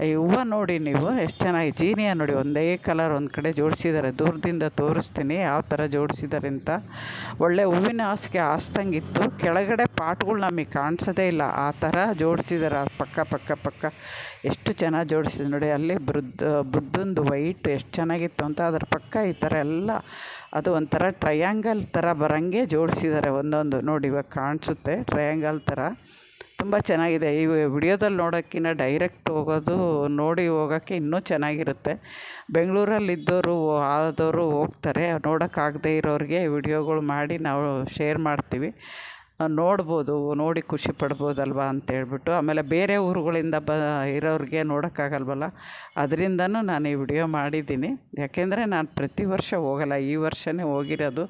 ಈ ಹೂವು ನೋಡಿ ನೀವು, ಎಷ್ಟು ಚೆನ್ನಾಗಿ, ಜೀನಿಯಾ ನೋಡಿ, ಒಂದೇ ಕಲರ್ ಒಂದು ಕಡೆ ಜೋಡಿಸಿದ್ದಾರೆ ದೂರದಿಂದ ತೋರಿಸ್ತೀನಿ ಯಾವ ಥರ ಜೋಡಿಸಿದ್ದಾರೆ ಅಂತ. ಒಳ್ಳೆ ಹೂವಿನ ಹಾಸಿಗೆ ಹಾಸ್ದಂಗಿತ್ತು, ಕೆಳಗಡೆ ಪಾಟ್ಗಳು ನಮಗೆ ಕಾಣಿಸೋದೇ ಇಲ್ಲ, ಆ ಥರ ಜೋಡಿಸಿದ್ದಾರೆ ಪಕ್ಕ ಪಕ್ಕ ಪಕ್ಕ. ಎಷ್ಟು ಚೆನ್ನಾಗಿ ಜೋಡಿಸಿದೆ ನೋಡಿ, ಅಲ್ಲಿ ಬುದ್ಧ ಬುದ್ಧಂದು ವೈಟ್ ಎಷ್ಟು ಚೆನ್ನಾಗಿತ್ತು ಅಂತ, ಅದ್ರ ಪಕ್ಕ ಈ ಥರ ಎಲ್ಲ, ಅದು ಒಂಥರ ಟ್ರಯಾಂಗಲ್ ಥರ ಬರೋಂಗೆ ಜೋಡಿಸಿದ್ದಾರೆ ಒಂದೊಂದು. ನೋಡಿ, ಇವಾಗ ಕಾಣಿಸುತ್ತೆ ಟ್ರಯಾಂಗಲ್ ಥರ ತುಂಬ ಚೆನ್ನಾಗಿದೆ. ಈ ವಿಡಿಯೋದಲ್ಲಿ ನೋಡೋಕ್ಕಿಂತ ಡೈರೆಕ್ಟ್ ಹೋಗೋದು, ನೋಡಿ ಹೋಗೋಕ್ಕೆ ಇನ್ನೂ ಚೆನ್ನಾಗಿರುತ್ತೆ. ಬೆಂಗಳೂರಲ್ಲಿ ಬೆಂಗಳೂರಲ್ಲಿದ್ದವರು ಆದವರು ಹೋಗ್ತಾರೆ. ನೋಡೋಕ್ಕಾಗದೇ ಇರೋರಿಗೆ ವಿಡಿಯೋಗಳು ಮಾಡಿ ನಾವು ಶೇರ್ ಮಾಡ್ತೀವಿ. ನೋಡ್ಬೋದು, ನೋಡಿ ಖುಷಿ ಪಡ್ಬೋದಲ್ವಾ ಅಂತೇಳ್ಬಿಟ್ಟು ಆಮೇಲೆ ಬೇರೆ ಊರುಗಳಿಂದ ಬ, ಇರೋರಿಗೆ ನೋಡೋಕ್ಕಾಗಲ್ವಲ್ಲ? ಅದರಿಂದನೂ ನಾನು ಈ ವಿಡಿಯೋ ಮಾಡಿದ್ದೀನಿ. ಯಾಕೆಂದರೆ ನಾನು ಪ್ರತಿ ವರ್ಷ ಹೋಗಲ್ಲ. ಈ ವರ್ಷವೇ ಹೋಗಿರೋದು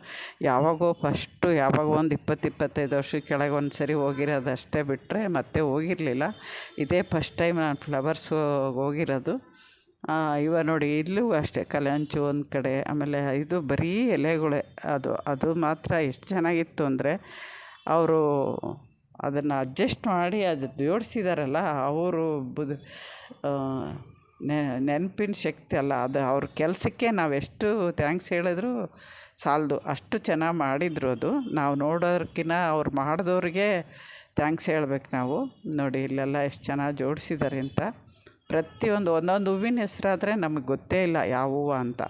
ಯಾವಾಗೋ ಫಸ್ಟು, ಯಾವಾಗೋ ಒಂದು ಇಪ್ಪತ್ತು ಇಪ್ಪತ್ತೈದು ವರ್ಷದ ಕೆಳಗೆ ಒಂದು ಸರಿ ಹೋಗಿರೋದು ಅಷ್ಟೇ ಬಿಟ್ಟರೆ ಮತ್ತೆ ಹೋಗಿರಲಿಲ್ಲ. ಇದೇ ಫಸ್ಟ್ ಟೈಮ್ ನಾನು ಫ್ಲವರ್ಸ್ ಹೋಗಿರೋದು. ಇವ ನೋಡಿ, ಇಲ್ಲೂ ಅಷ್ಟೇ ಕಲ್ಯಾಣಚು ಒಂದು ಕಡೆ, ಆಮೇಲೆ ಇದು ಬರೀ ಎಲೆಗಳೇ. ಅದು ಅದು ಮಾತ್ರ ಎಷ್ಟು ಚೆನ್ನಾಗಿತ್ತು ಅಂದರೆ ಅವರು ಅದನ್ನು ಅಡ್ಜಸ್ಟ್ ಮಾಡಿ ಅದು ಜೋಡಿಸಿದಾರಲ್ಲ, ಅವರು ಬುದ್ ನೆನಪಿನ ಶಕ್ತಿ ಅಲ್ಲ, ಅದು ಅವ್ರ ಕೆಲಸಕ್ಕೆ ನಾವು ಎಷ್ಟು ಥ್ಯಾಂಕ್ಸ್ ಹೇಳಿದ್ರು ಸಾಲದು. ಅಷ್ಟು ಚೆನ್ನಾಗಿ ಮಾಡಿದರು ಅದು. ನಾವು ನೋಡೋದಕ್ಕಿಂತ ಅವ್ರು ಮಾಡಿದವ್ರಿಗೆ ಥ್ಯಾಂಕ್ಸ್ ಹೇಳ್ಬೇಕು ನಾವು. ನೋಡಿ, ಇಲ್ಲೆಲ್ಲ ಎಷ್ಟು ಚೆನ್ನಾಗಿ ಜೋಡಿಸಿದ್ದಾರೆ ಅಂತ. ಪ್ರತಿಯೊಂದು ಒಂದೊಂದು ಹೂವಿನ ಹೆಸರಾದರೆ ನಮಗೆ ಗೊತ್ತೇ ಇಲ್ಲ ಯಾವ ಹೂವು ಅಂತ.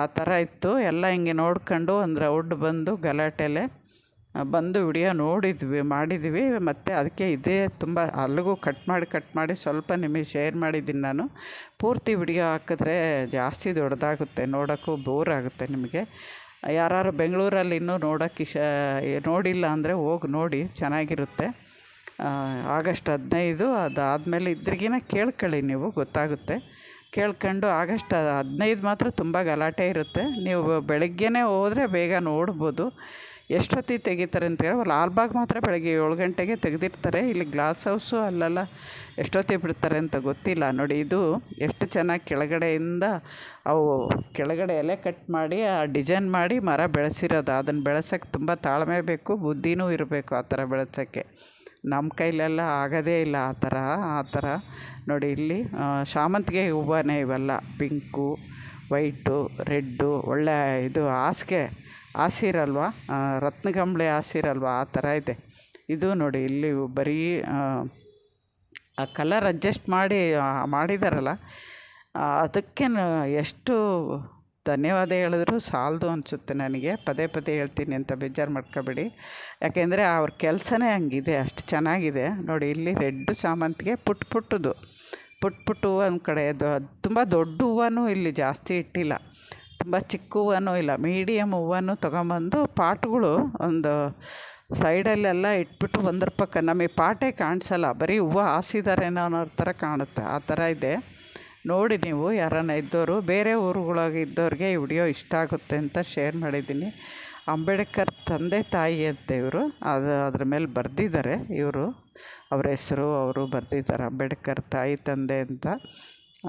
ಆ ಥರ ಇತ್ತು. ಎಲ್ಲ ಹಿಂಗೆ ನೋಡ್ಕೊಂಡು ಒಂದು ರೌಂಡ್ ಬಂದು ಗಲಾಟೆಲೆ ಬಂದು ವಿಡಿಯೋ ನೋಡಿದ್ವಿ, ಮಾಡಿದ್ವಿ. ಮತ್ತು ಅದಕ್ಕೆ ಇದೇ ತುಂಬ ಅಲ್ಲಿಗೂ ಕಟ್ ಮಾಡಿ ಕಟ್ ಮಾಡಿ ಸ್ವಲ್ಪ ನಿಮಗೆ ಶೇರ್ ಮಾಡಿದ್ದೀನಿ ನಾನು. ಪೂರ್ತಿ ವಿಡಿಯೋ ಹಾಕಿದ್ರೆ ಜಾಸ್ತಿ ದೊಡ್ಡದಾಗುತ್ತೆ, ನೋಡೋಕ್ಕೂ ಬೋರ್ ಆಗುತ್ತೆ ನಿಮಗೆ. ಯಾರು ಬೆಂಗಳೂರಲ್ಲಿ ಇನ್ನೂ ನೋಡೋಕ್ಕೆ ಇಶ ನೋಡಿಲ್ಲ ಅಂದರೆ ಹೋಗಿ ನೋಡಿ, ಚೆನ್ನಾಗಿರುತ್ತೆ. ಆಗಸ್ಟ್ ಹದಿನೈದು ಅದಾದಮೇಲೆ ಇದ್ರಿಗಿನ ಕೇಳ್ಕೊಳ್ಳಿ ನೀವು, ಗೊತ್ತಾಗುತ್ತೆ. ಕೇಳ್ಕೊಂಡು ಆಗಸ್ಟ್ ಹದಿನೈದು ಮಾತ್ರ ತುಂಬ ಗಲಾಟೆ ಇರುತ್ತೆ. ನೀವು ಬೆಳಗ್ಗೆನೇ ಹೋದರೆ ಬೇಗ ನೋಡ್ಬೋದು. ಎಷ್ಟೊತ್ತಿಗೆ ತೆಗಿತಾರೆ ಅಂತ ಹೇಳಿ ಲಾಲ್ಬಾಗ್ ಮಾತ್ರ ಬೆಳಗ್ಗೆ ಏಳು ಗಂಟೆಗೆ ತೆಗೆದಿರ್ತಾರೆ ಇಲ್ಲಿ ಗ್ಲಾಸ್ ಹೌಸು ಅಲ್ಲೆಲ್ಲ ಎಷ್ಟೊತ್ತಿಗೆ ಬಿಡ್ತಾರೆ ಅಂತ ಗೊತ್ತಿಲ್ಲ. ನೋಡಿ, ಇದು ಎಷ್ಟು ಚೆನ್ನಾಗಿ ಕೆಳಗಡೆಯಿಂದ ಅವು ಕೆಳಗಡೆ ಎಲೆ ಕಟ್ ಮಾಡಿ, ಆ ಡಿಸೈನ್ ಮಾಡಿ ಮರ ಬೆಳೆಸಿರೋದು. ಅದನ್ನು ಬೆಳೆಸೋಕ್ಕೆ ತುಂಬ ತಾಳ್ಮೆ ಬೇಕು, ಬುದ್ಧಿನೂ ಇರಬೇಕು ಆ ಥರ ಬೆಳೆಸೋಕ್ಕೆ. ನಮ್ಮ ಕೈಲೆಲ್ಲ ಆಗೋದೇ ಇಲ್ಲ ಆ ಥರ ಆ ಥರ. ನೋಡಿ, ಇಲ್ಲಿ ಶಾಮಂತಿಗೆ ಹೂವನೇ ಇವೆಲ್ಲ. ಪಿಂಕು, ವೈಟು, ರೆಡ್ಡು, ಒಳ್ಳೆ ಇದು ಹಾಸಿಗೆ. ಹಾಸಿರಲ್ವ ರತ್ನಗಂಬಳಿ ಆಸಿರಲ್ವಾ ಆ ಥರ ಇದೆ. ಇದು ನೋಡಿ, ಇಲ್ಲಿ ಬರೀ, ಆ ಕಲರ್ ಅಡ್ಜಸ್ಟ್ ಮಾಡಿ ಮಾಡಿದಾರಲ್ಲ ಅದಕ್ಕೆ ಎಷ್ಟು ಧನ್ಯವಾದ ಹೇಳಿದ್ರು ಸಾಲದು ಅನಿಸುತ್ತೆ ನನಗೆ. ಪದೇ ಪದೇ ಹೇಳ್ತೀನಿ ಅಂತ ಬೇಜಾರು ಮಾಡ್ಕೋಬೇಡಿ. ಯಾಕೆಂದರೆ ಅವ್ರ ಕೆಲಸನೇ ಹಂಗಿದೆ, ಅಷ್ಟು ಚೆನ್ನಾಗಿದೆ. ನೋಡಿ, ಇಲ್ಲಿ ರೆಡ್ ಸಾಮಂತಿಗೆ ಪುಟ್ ಪುಟ್ಟದು. ಪುಟ್ ಪುಟ್ಟ ಹೂವು ಒಂದು ಕಡೆ ತುಂಬ ದೊಡ್ಡ ಹೂವನೂ ಇಲ್ಲಿ ಜಾಸ್ತಿ ಇಟ್ಟಿಲ್ಲ. ತುಂಬ ಚಿಕ್ಕ ಹೂವನೂ ಇಲ್ಲ ಮೀಡಿಯಮ್ ಹೂವನ್ನು ತೊಗೊಂಬಂದು ಪಾಟ್ಗಳು ಒಂದು ಸೈಡಲ್ಲೆಲ್ಲ ಇಟ್ಬಿಟ್ಟು ಒಂದ್ರ ಪಕ್ಕ ನಮಗೆ ಪಾಟೇ ಕಾಣಿಸಲ್ಲ, ಬರೀ ಹೂವು ಹಾಸಿದಾರೇನೋ ಅನ್ನೋ ಥರ ಕಾಣುತ್ತೆ, ಆ ಥರ ಇದೆ. ನೋಡಿ ನೀವು ಯಾರನ್ನ ಇದ್ದವರು ಬೇರೆ ಊರುಗಳಾಗ ಇದ್ದವ್ರಿಗೆ ಈ ವಿಡಿಯೋ ಇಷ್ಟ ಆಗುತ್ತೆ ಅಂತ ಶೇರ್ ಮಾಡಿದ್ದೀನಿ. ಅಂಬೇಡ್ಕರ್ ತಂದೆ ತಾಯಿ ಅಂತ ಇವರು, ಅದು ಅದ್ರ ಮೇಲೆ ಬರೆದಿದ್ದಾರೆ ಇವರು, ಅವರ ಹೆಸರು ಅವರು ಬರೆದಿದ್ದಾರೆ, ಅಂಬೇಡ್ಕರ್ ತಾಯಿ ತಂದೆ ಅಂತ.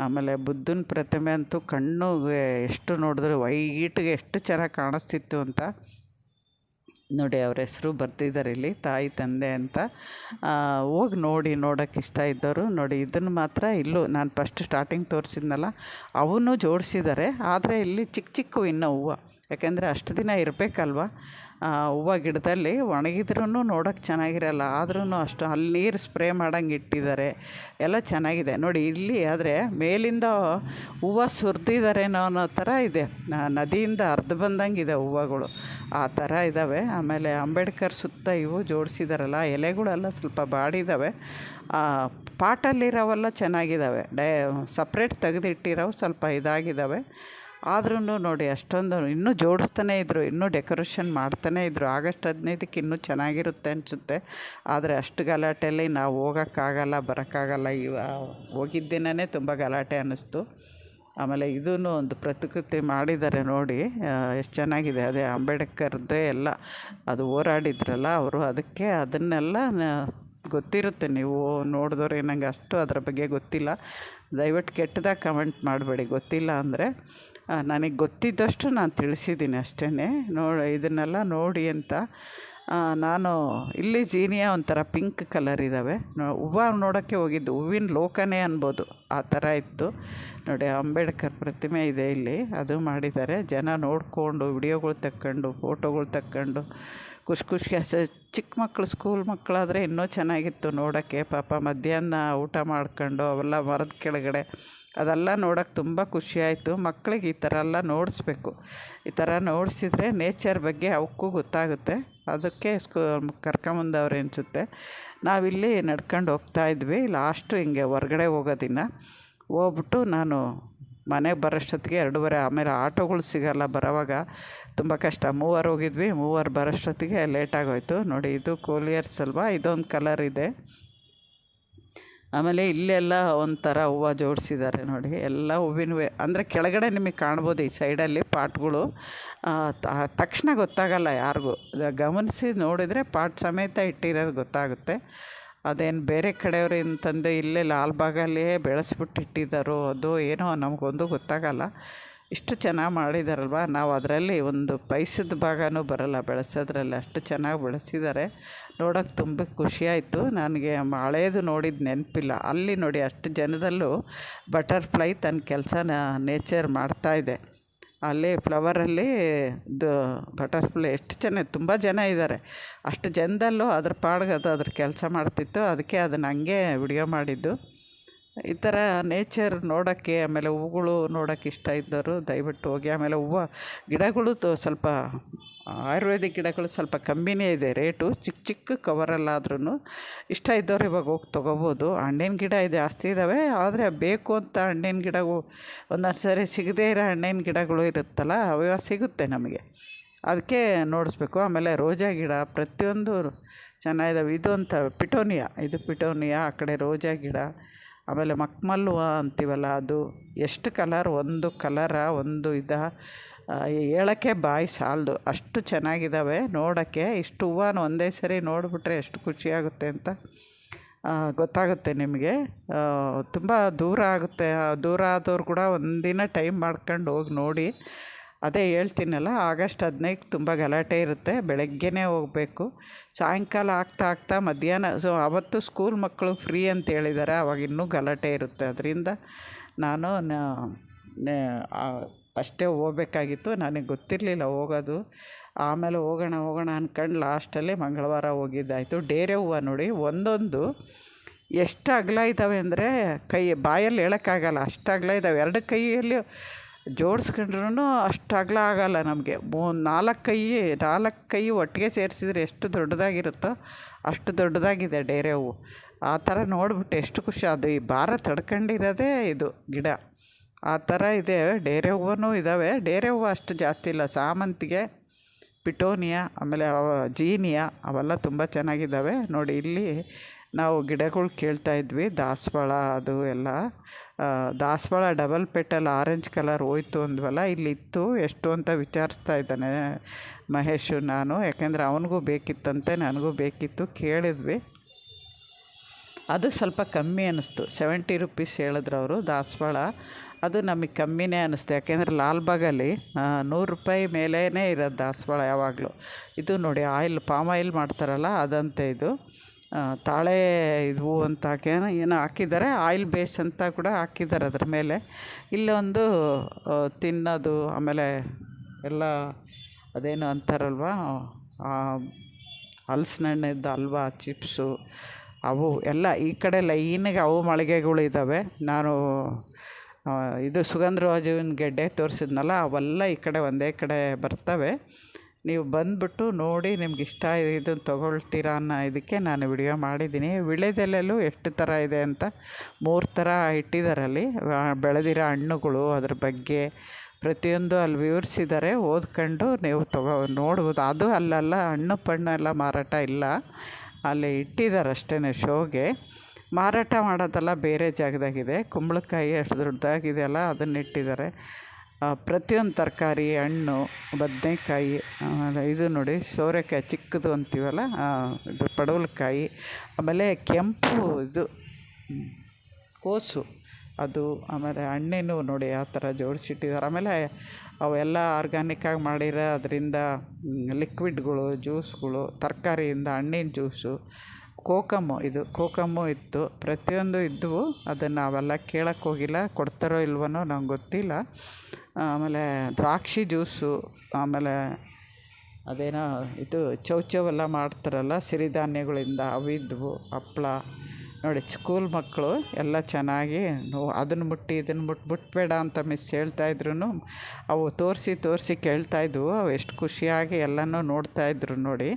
ಆಮೇಲೆ ಬುದ್ಧನ ಪ್ರತಿಮೆ ಅಂತೂ ಕಣ್ಣುಗೆ ಎಷ್ಟು ನೋಡಿದ್ರು ವೈಟ್ಗೆ ಎಷ್ಟು ಚೆನ್ನಾಗಿ ಕಾಣಿಸ್ತಿತ್ತು ಅಂತ. ನೋಡಿ ಅವ್ರ ಹೆಸರು ಬರ್ತಿದ್ದಾರೆ ಇಲ್ಲಿ, ತಾಯಿ, ತಂದೆ ಅಂತ. ಹೋಗಿ ನೋಡಿ, ನೋಡೋಕೆ ಇಷ್ಟ ಇದ್ದವರು. ನೋಡಿ ಇದನ್ನು ಮಾತ್ರ ಇಲ್ಲೂ ನಾನು ಫಸ್ಟ್ ಸ್ಟಾರ್ಟಿಂಗ್ ತೋರಿಸಿದ್ನಲ್ಲ ಅವನ್ನೂ ಜೋಡಿಸಿದ್ದಾರೆ. ಆದರೆ ಇಲ್ಲಿ ಚಿಕ್ಕ ಚಿಕ್ಕ ಇನ್ನೂ ಹೂವು. ಯಾಕೆಂದರೆ ಅಷ್ಟು ದಿನ ಇರಬೇಕಲ್ವ? ಹೂವು ಗಿಡದಲ್ಲಿ ಒಣಗಿದ್ರೂ ನೋಡೋಕೆ ಚೆನ್ನಾಗಿರಲ್ಲ ಆದ್ರೂ ಅಷ್ಟು ಅಲ್ಲಿ ನೀರು ಸ್ಪ್ರೇ ಮಾಡಂಗೆ ಇಟ್ಟಿದ್ದಾರೆ. ಎಲ್ಲ ಚೆನ್ನಾಗಿದೆ. ನೋಡಿ, ಇಲ್ಲಿ ಆದರೆ ಮೇಲಿಂದ ಹೂವು ಸುರಿದಿದ್ದಾರೇನೋ ಅನ್ನೋ ಥರ ಇದೆ. ನದಿಯಿಂದ ಅರ್ಧ ಬಂದಂಗೆ ಇದೆ ಹೂವುಗಳು. ಆ ಥರ ಇದ್ದಾವೆ ಆಮೇಲೆ ಅಂಬೇಡ್ಕರ್ ಸುತ್ತ ಇವು ಜೋಡಿಸಿದಾರಲ್ಲ ಎಲೆಗಳೆಲ್ಲ ಸ್ವಲ್ಪ ಬಾಡಿದ್ದಾವೆ ಪಾಟಲ್ಲಿರೋವೆಲ್ಲ ಚೆನ್ನಾಗಿದ್ದಾವೆ ಡೈ, ಸಪ್ರೇಟ್ ತೆಗೆದಿಟ್ಟಿರೋವು ಸ್ವಲ್ಪ ಇದಾಗಿದ್ದಾವೆ ಆದ್ರೂ ನೋಡಿ ಅಷ್ಟೊಂದು ಇನ್ನೂ ಜೋಡಿಸ್ತಾನೇ ಇದ್ದರು ಇನ್ನೂ ಡೆಕೋರೇಷನ್ ಮಾಡ್ತಾನೇ ಇದ್ದರು ಆಗಸ್ಟ್ ಹದಿನೈದಕ್ಕೆ ಇನ್ನೂ ಚೆನ್ನಾಗಿರುತ್ತೆ ಅನಿಸುತ್ತೆ. ಆದರೆ ಅಷ್ಟು ಗಲಾಟೆಯಲ್ಲಿ ನಾವು ಹೋಗೋಕ್ಕಾಗಲ್ಲ, ಬರೋಕ್ಕಾಗಲ್ಲ. ಇವ ಹೋಗಿದ್ದ ದಿನವೇ ತುಂಬ ಗಲಾಟೆ ಅನ್ನಿಸ್ತು. ಆಮೇಲೆ ಇದೂ ಒಂದು ಪ್ರತಿಕೃತಿ ಮಾಡಿದ್ದಾರೆ ನೋಡಿ. ಎಷ್ಟು ಚೆನ್ನಾಗಿದೆ. ಅದೇ ಅಂಬೇಡ್ಕರ್ದೇ ಎಲ್ಲ ಅದು ಹೋರಾಡಿದ್ರಲ್ಲ ಅವರು. ಅದಕ್ಕೆ ಅದನ್ನೆಲ್ಲ ಗೊತ್ತಿರುತ್ತೆ. ನೀವು ನೋಡಿದವ್ರು ನಂಗೆ ಅಷ್ಟು ಅದರ ಬಗ್ಗೆ ಗೊತ್ತಿಲ್ಲ. ದಯವಿಟ್ಟು ಕೆಟ್ಟದಾಗ ಕಮೆಂಟ್ ಮಾಡಬೇಡಿ. ಗೊತ್ತಿಲ್ಲ ಅಂದರೆ ನನಗೆ ಗೊತ್ತಿದ್ದಷ್ಟು ನಾನು ತಿಳಿಸಿದ್ದೀನಿ ಅಷ್ಟೇ ನೋಡಿ, ಇದನ್ನೆಲ್ಲ ನೋಡಿ ಅಂತ. ನಾನು ಇಲ್ಲಿ ಜೀನಿಯಾ ಒಂಥರ ಪಿಂಕ್ ಕಲರ್ ಇದ್ದಾವೆ ಹೂವು ನೋಡೋಕ್ಕೆ ಹೋಗಿದ್ದು, ಹೂವಿನ ಲೋಕನೇ ಅನ್ಬೋದು. ಆ ಥರ ಇತ್ತು. ನೋಡಿ, ಅಂಬೇಡ್ಕರ್ ಪ್ರತಿಮೆ ಇದೆ ಇಲ್ಲಿ. ಅದು ಮಾಡಿದ್ದಾರೆ. ಜನ ನೋಡಿಕೊಂಡು, ವಿಡಿಯೋಗಳು ತಕ್ಕೊಂಡು, ಫೋಟೋಗಳು ತಕ್ಕೊಂಡು. ಖುಷಿ ಖುಷಿ ಚಿಕ್ಕ ಮಕ್ಕಳು ಸ್ಕೂಲ್ ಮಕ್ಕಳಾದರೆ ಇನ್ನೂ ಚೆನ್ನಾಗಿತ್ತು ನೋಡೋಕ್ಕೆ. ಪಾಪ ಮಧ್ಯಾಹ್ನ ಊಟ ಮಾಡ್ಕೊಂಡು, ಅವೆಲ್ಲ ಮರದ ಕೆಳಗಡೆ ಅದೆಲ್ಲ ನೋಡೋಕೆ ತುಂಬ ಖುಷಿಯಾಯಿತು ಮಕ್ಕಳಿಗೆ ಈ ಥರ ಎಲ್ಲ ನೋಡಿಸ್ಬೇಕು. ಈ ಥರ ನೋಡಿಸಿದ್ರೆ ನೇಚರ್ ಬಗ್ಗೆ ಅವಕ್ಕೂ ಗೊತ್ತಾಗುತ್ತೆ. ಅದಕ್ಕೆ ಸ್ಕೂ, ಕರ್ಕೊಂಬಂದವ್ರೆ ಅನಿಸುತ್ತೆ. ನಾವಿಲ್ಲಿ ನಡ್ಕೊಂಡು ಹೋಗ್ತಾಯಿದ್ವಿ ಲಾಸ್ಟು ಹಿಂಗೆ ಹೊರ್ಗಡೆ ಹೋಗೋದಿನ ಹೋಗ್ಬಿಟ್ಟು ನಾನು ಮನೆಗೆ ಬರೋಷ್ಟೊತ್ತಿಗೆ ಎರಡೂವರೆ, ಆಮೇಲೆ ಆಟೋಗಳು ಸಿಗೋಲ್ಲ ಬರೋವಾಗ. ತುಂಬ ಕಷ್ಟ. ಮೂವರು ಹೋಗಿದ್ವಿ. ಮೂವರು ಬರೋಷ್ಟೊತ್ತಿಗೆ ಲೇಟಾಗೋಯ್ತು. ನೋಡಿ, ಇದು ಕೋಲಿಯರ್ಸ್ ಅಲ್ವಾ? ಇದೊಂದು ಕಲರ್ ಇದೆ. ಆಮೇಲೆ ಇಲ್ಲೆಲ್ಲ ಒಂಥರ ಹೂವು ಜೋಡಿಸಿದ್ದಾರೆ ನೋಡಿ. ಎಲ್ಲ ಹೂವಿನವೇ ಅಂದರೆ ಕೆಳಗಡೆ ನಿಮಗೆ ಕಾಣ್ಬೋದು ಈ ಸೈಡಲ್ಲಿ ಪಾಟ್ಗಳು. ತಕ್ಷಣ ಗೊತ್ತಾಗಲ್ಲ ಯಾರಿಗೂ. ಗಮನಿಸಿ ನೋಡಿದರೆ ಪಾಟ್ ಸಮೇತ ಇಟ್ಟಿರೋದು ಗೊತ್ತಾಗುತ್ತೆ. ಅದೇನು ಬೇರೆ ಕಡೆಯವ್ರು ತಂದು ಇಲ್ಲೇ ಲಾಲ್ಬಾಗಲ್ಲೇ ಬೆಳೆಸ್ಬಿಟ್ಟು ಇಟ್ಟಿದ್ದಾರೋ, ಅದು, ಏನೋ, ನಮಗೊಂದು ಗೊತ್ತಾಗಲ್ಲ. ಇಷ್ಟು ಚೆನ್ನಾಗಿ ಮಾಡಿದಾರಲ್ವ? ನಾವು ಅದರಲ್ಲಿ ಒಂದು ಪೈಸದ ಭಾಗನೂ ಬರೋಲ್ಲ, ಬೆಳೆಸೋದ್ರಲ್ಲಿ ಅಷ್ಟು ಚೆನ್ನಾಗಿ ಬೆಳೆಸಿದ್ದಾರೆ ನೋಡೋಕೆ ತುಂಬ ಖುಷಿಯಾಯಿತು. ನನಗೆ ಹಳೇದು ನೋಡಿದ ನೆನಪಿಲ್ಲ. ಅಲ್ಲಿ ನೋಡಿ ಅಷ್ಟು ಜನದಲ್ಲೂ ಬಟರ್ಫ್ಲೈ ತನ್ನ ಕೆಲಸನ ನೇಚರ್ ಮಾಡ್ತಾಯಿದೆ ಅಲ್ಲಿ ಫ್ಲವರಲ್ಲಿ ಇದು ಬಟರ್ಫ್ಲೈ ಎಷ್ಟು ಜನ ತುಂಬ ಜನ ಇದ್ದಾರೆ ಅಷ್ಟು ಜನದಲ್ಲೂ ಅದ್ರ ಪಾಡ್ಗೆ ಅದು ಅದ್ರ ಕೆಲಸ ಮಾಡ್ತಿತ್ತು. ಅದಕ್ಕೆ ಅದನ್ನು ಹಂಗೆ ವಿಡಿಯೋ ಮಾಡಿದ್ದು. ಈ ಥರ ನೇಚರ್ ನೋಡೋಕ್ಕೆ, ಆಮೇಲೆ ಹೂಗಳು ನೋಡೋಕ್ಕೆ ಇಷ್ಟ ಇದ್ದವರು ದಯವಿಟ್ಟು ಹೋಗಿ. ಆಮೇಲೆ ಹೂವು, ಗಿಡಗಳು ಸ್ವಲ್ಪ, ಆಯುರ್ವೇದಿಕ್ ಗಿಡಗಳು ಸ್ವಲ್ಪ ಕಮ್ಮಿನೇ ಇದೆ ರೇಟು. ಚಿಕ್ಕ ಚಿಕ್ಕ ಕವರಲ್ಲಾದ್ರೂ ಇಷ್ಟ ಇದ್ದವ್ರು ಇವಾಗ ಹೋಗಿ ತೊಗೋಬೋದು. ಹಣ್ಣಿನ ಗಿಡ ಜಾಸ್ತಿ ಇದ್ದಾವೆ ಆದರೆ ಬೇಕು ಅಂತ ಹಣ್ಣಿನ ಗಿಡಗಳು ಒಂದೊಂದು ಸರಿ ಸಿಗದೇ ಇರೋ ಹಣ್ಣಿನ ಗಿಡಗಳು ಇರುತ್ತಲ್ಲ, ಅವ ಸಿಗುತ್ತೆ ನಮಗೆ. ಅದಕ್ಕೆ ನೋಡಿಸ್ಬೇಕು. ಆಮೇಲೆ ರೋಜಾ ಗಿಡ, ಪ್ರತಿಯೊಂದು ಚೆನ್ನಾಗಿದ್ದಾವೆ ಇದು ಅಂತ, ಪಿಟೋನಿಯಾ. ಇದು ಪಿಟೋನಿಯಾ, ಆ ಕಡೆ ರೋಜಾ ಗಿಡ. ಆಮೇಲೆ ಮಕ್ಮಲ್ ಹೂವು ಅಂತೀವಲ್ಲ, ಅದು ಎಷ್ಟು ಕಲರ್ ಒಂದು ಕಲರ ಒಂದು ಇದ? ಹೇಳೋಕ್ಕೆ ಬಾಯಿ ಸಾಲದು. ಅಷ್ಟು ಚೆನ್ನಾಗಿದ್ದಾವೆ ನೋಡೋಕ್ಕೆ. ಇಷ್ಟು ಹೂವನ ಒಂದೇ ಸರಿ ನೋಡಿಬಿಟ್ರೆ ಎಷ್ಟು ಖುಷಿಯಾಗುತ್ತೆ ಅಂತ ಗೊತ್ತಾಗುತ್ತೆ ನಿಮಗೆ. ತುಂಬ ದೂರ ಆಗುತ್ತೆ. ದೂರ ಆದವ್ರು ಕೂಡ ಒಂದಿನ ಟೈಮ್ ಮಾಡ್ಕೊಂಡು ಹೋಗಿ ನೋಡಿ. ಅದೇ ಹೇಳ್ತೀನಲ್ಲ, ಆಗಸ್ಟ್ ಹದಿನೈದು ತುಂಬ ಗಲಾಟೆ ಇರುತ್ತೆ, ಬೆಳಗ್ಗೆನೇ ಹೋಗಬೇಕು. ಸಾಯಂಕಾಲ ಆಗ್ತಾ ಆಗ್ತಾ ಮಧ್ಯಾಹ್ನ, ಸೊ ಅವತ್ತು ಸ್ಕೂಲ್ ಮಕ್ಕಳು ಫ್ರೀ ಅಂತ ಹೇಳಿದ್ದಾರೆ ಅವಾಗ ಇನ್ನೂ ಗಲಾಟೆ ಇರುತ್ತೆ. ಅದರಿಂದ ನಾನು ಅಷ್ಟೇ ಹೋಗ್ಬೇಕಾಗಿತ್ತು. ನನಗೆ ಗೊತ್ತಿರಲಿಲ್ಲ ಹೋಗೋದು. ಆಮೇಲೆ ಹೋಗೋಣ ಹೋಗೋಣ ಅಂದ್ಕೊಂಡು ಲಾಸ್ಟಲ್ಲಿ ಮಂಗಳವಾರ ಹೋಗಿದ್ದಾಯಿತು. ಡೇರೆ ಹೂವು ನೋಡಿ, ಒಂದೊಂದು ಎಷ್ಟು ಅಗಲ ಇದ್ದಾವೆ ಅಂದರೆ ಕೈ, ಬಾಯಲ್ಲಿ ಹೇಳೋಕ್ಕಾಗಲ್ಲ. ಅಷ್ಟು ಅಗಲ ಇದ್ದಾವೆ. ಎರಡು ಕೈಯಲ್ಲಿ ಜೋಡಿಸ್ಕೊಂಡ್ರೂ ಅಷ್ಟು ಅಗಲ ಆಗೋಲ್ಲ ನಮಗೆ. ಮೂ ನಾಲ್ಕು ಕೈ ನಾಲ್ಕು ಕೈ ಒಟ್ಟಿಗೆ ಸೇರಿಸಿದ್ರೆ ಎಷ್ಟು ದೊಡ್ಡದಾಗಿರುತ್ತೋ ಅಷ್ಟು ದೊಡ್ಡದಾಗಿದೆ ಡೇರೆ ಹೂವು ಆ ಥರ ನೋಡ್ಬಿಟ್ಟು ಎಷ್ಟು ಖುಷಿ. ಅದು ಈ ಭಾರ ತಡ್ಕೊಂಡಿರೋದೇ ಇದು ಗಿಡ. ಆ ಥರ ಇದೆ. ಡೇರೆ ಹೂವನೂ ಇದ್ದಾವೆ ಡೇರೆ ಹೂವು ಅಷ್ಟು ಜಾಸ್ತಿ ಇಲ್ಲ. ಸಾಮಂತಿಗೆ, ಪಿಟೋನಿಯಾ, ಆಮೇಲೆ ಜೀನಿಯಾ, ಅವೆಲ್ಲ ತುಂಬ ಚೆನ್ನಾಗಿದ್ದಾವೆ ನೋಡಿ, ಇಲ್ಲಿ ನಾವು ಗಿಡಗಳು ಕೇಳ್ತಾ ಇದ್ವಿ. ದಾಸವಾಳ ಅದು ಎಲ್ಲ. ದಾಸವಾಳ ಡಬಲ್ ಪೆಟಲ್ ಆರೆಂಜ್ ಕಲರ್ ಹೋಯ್ತು ಅಂದ್ವಲ್ಲ ಇಲ್ಲಿ ಇತ್ತು ಎಷ್ಟು ಅಂತ ವಿಚಾರಿಸ್ತಾ ಇದ್ದಾನೆ ಮಹೇಶು ನಾನು. ಯಾಕೆಂದರೆ ಅವನಿಗೂ ಬೇಕಿತ್ತಂತೆ, ನನಗೂ ಬೇಕಿತ್ತು, ಕೇಳಿದ್ವಿ. ಅದು ಸ್ವಲ್ಪ ಕಮ್ಮಿ ಅನ್ನಿಸ್ತು. ಸೆವೆಂಟಿ ರುಪೀಸ್ ಹೇಳಿದ್ರು ಅವರು ದಾಸವಾಳ. ಅದು ನಮಗೆ ಕಮ್ಮಿನೇ ಅನ್ನಿಸ್ತು. ಯಾಕೆಂದರೆ ಲಾಲ್ಬಾಗಲ್ಲಿ ನೂರು ರೂಪಾಯಿ ಮೇಲೇ ಇರೋದು ದಾಸವಾಳ ಯಾವಾಗಲೂ. ಇದು ನೋಡಿ, ಆಯಿಲ್, ಪಾಮ್ ಆಯಿಲ್ ಮಾಡ್ತಾರಲ್ಲ, ಅದಂತೆ ಇದು. ತಾಳೆ ಇದು ಅಂತ ಏನೋ ಏನೋ ಹಾಕಿದ್ದಾರೆ ಆಯಿಲ್ ಬೇಸ್ ಅಂತ ಕೂಡ ಹಾಕಿದ್ದಾರೆ ಅದ್ರ ಮೇಲೆ. ಇಲ್ಲೊಂದು ತಿನ್ನೋದು, ಆಮೇಲೆ ಎಲ್ಲ ಅದೇನು ಅಂತಾರಲ್ವ ಹಲ್ಸಿನ ಹಣ್ಣಿದ್ದು ಹಲ್ವಾ, ಚಿಪ್ಸು, ಅವು ಎಲ್ಲ ಈ ಕಡೆ ಲೈನಿಗೆ ಅವು ಮಳಿಗೆಗಳು ಇದ್ದಾವೆ. ನಾನು ಇದು ಸುಗಂಧರಾಜನ ಗೆಡ್ಡೆ ತೋರಿಸಿದ್ನಲ್ಲ, ಅವೆಲ್ಲ ಈ ಕಡೆ ಒಂದೇ ಕಡೆ ಬರ್ತವೆ. ನೀವು ಬಂದುಬಿಟ್ಟು ನೋಡಿ ನಿಮ್ಗೆ ಇಷ್ಟ ಇದನ್ನು ತೊಗೊಳ್ತೀರಾ ಅನ್ನೋ ಇದಕ್ಕೆ ನಾನು ವಿಡಿಯೋ ಮಾಡಿದ್ದೀನಿ. ವಿಳೆದೆಲೆಲ್ಲೂ ಎಷ್ಟು ಥರ ಇದೆ ಅಂತ ಮೂರು ಥರ ಇಟ್ಟಿದ್ದಾರೆ ಅಲ್ಲಿ ಬೆಳೆದಿರೋ ಹಣ್ಣುಗಳು ಅದ್ರ ಬಗ್ಗೆ ಪ್ರತಿಯೊಂದು ಅಲ್ಲಿ ವಿವರಿಸಿದ್ದಾರೆ. ಓದ್ಕೊಂಡು ನೀವು ತಗೋ, ನೋಡ್ಬೋದು. ಅದು ಅಲ್ಲಲ್ಲ, ಹಣ್ಣು ಪಣ್ಣು ಎಲ್ಲ ಮಾರಾಟ ಇಲ್ಲ. ಅಲ್ಲಿ ಇಟ್ಟಿದ್ದಾರೆ ಅಷ್ಟೇ ಶೋಗೆ. ಮಾರಾಟ ಮಾಡೋದೆಲ್ಲ ಬೇರೆ ಜಾಗದಾಗಿದೆ. ಕುಂಬಳಕಾಯಿ ಅಷ್ಟು ದೊಡ್ಡದಾಗಿದೆಯಲ್ಲ ಅದನ್ನ ಇಟ್ಟಿದ್ದಾರೆ ಪ್ರತಿಯೊಂದು ತರಕಾರಿ, ಹಣ್ಣು, ಬದನೇಕಾಯಿ, ಆಮೇಲೆ ಇದು ನೋಡಿ ಸೋರೆಕಾಯಿ ಚಿಕ್ಕದು ಅಂತೀವಲ್ಲ ಇದು ಪಡವಲಕಾಯಿ, ಆಮೇಲೆ ಕೆಂಪು ಇದು, ಕೋಸು, ಅದು, ಆಮೇಲೆ ಹಣ್ಣೇನು ನೋಡಿ ಆ ಥರ ಜೋಡಿಸಿಟ್ಟಿದ್ದಾರೆ. ಆಮೇಲೆ ಅವೆಲ್ಲ ಆರ್ಗ್ಯಾನಿಕ್ಕಾಗಿ ಮಾಡಿರೋ ಅದರಿಂದ ಲಿಕ್ವಿಡ್ಗಳು ಜ್ಯೂಸ್ಗಳು ತರಕಾರಿಯಿಂದ ಹಣ್ಣಿನ ಜ್ಯೂಸು ಕೋಕಮ್ಮು ಇದು ಕೋಕಮ್ಮು ಇತ್ತು. ಪ್ರತಿಯೊಂದು ಇದ್ದವು ಅದನ್ನು ಅವೆಲ್ಲ ಕೇಳೋಕ್ಕೋಗಿಲ್ಲ ಕೊಡ್ತಾರೋ ಇಲ್ವೋ ನಂಗೆ ಗೊತ್ತಿಲ್ಲ. ಆಮೇಲೆ ದ್ರಾಕ್ಷಿ ಜ್ಯೂಸು, ಆಮೇಲೆ ಅದೇನೋ ಇದು ಚೌಚೌ ಎಲ್ಲ ಮಾಡ್ತಾರಲ್ಲ, ಸಿರಿಧಾನ್ಯಗಳಿಂದ ಅವಿದ್ವು, ಹಪ್ಳ. ನೋಡಿ ಸ್ಕೂಲ್ ಮಕ್ಕಳು ಎಲ್ಲ ಚೆನ್ನಾಗಿ ಅದನ್ನು ಮುಟ್ಟಿ ಇದನ್ನು ಮುಟ್ಟಿ ಮುಟ್ಟಬೇಡ ಅಂತ ಮಿಸ್ ಹೇಳ್ತಾಯಿದ್ರು ಅವು ತೋರಿಸಿ ತೋರಿಸಿ ಕೇಳ್ತಾಯಿದ್ವು ಅವು ಎಷ್ಟು ಖುಷಿಯಾಗಿ ಎಲ್ಲನೂ ನೋಡ್ತಾಯಿದ್ರು ನೋಡಿ.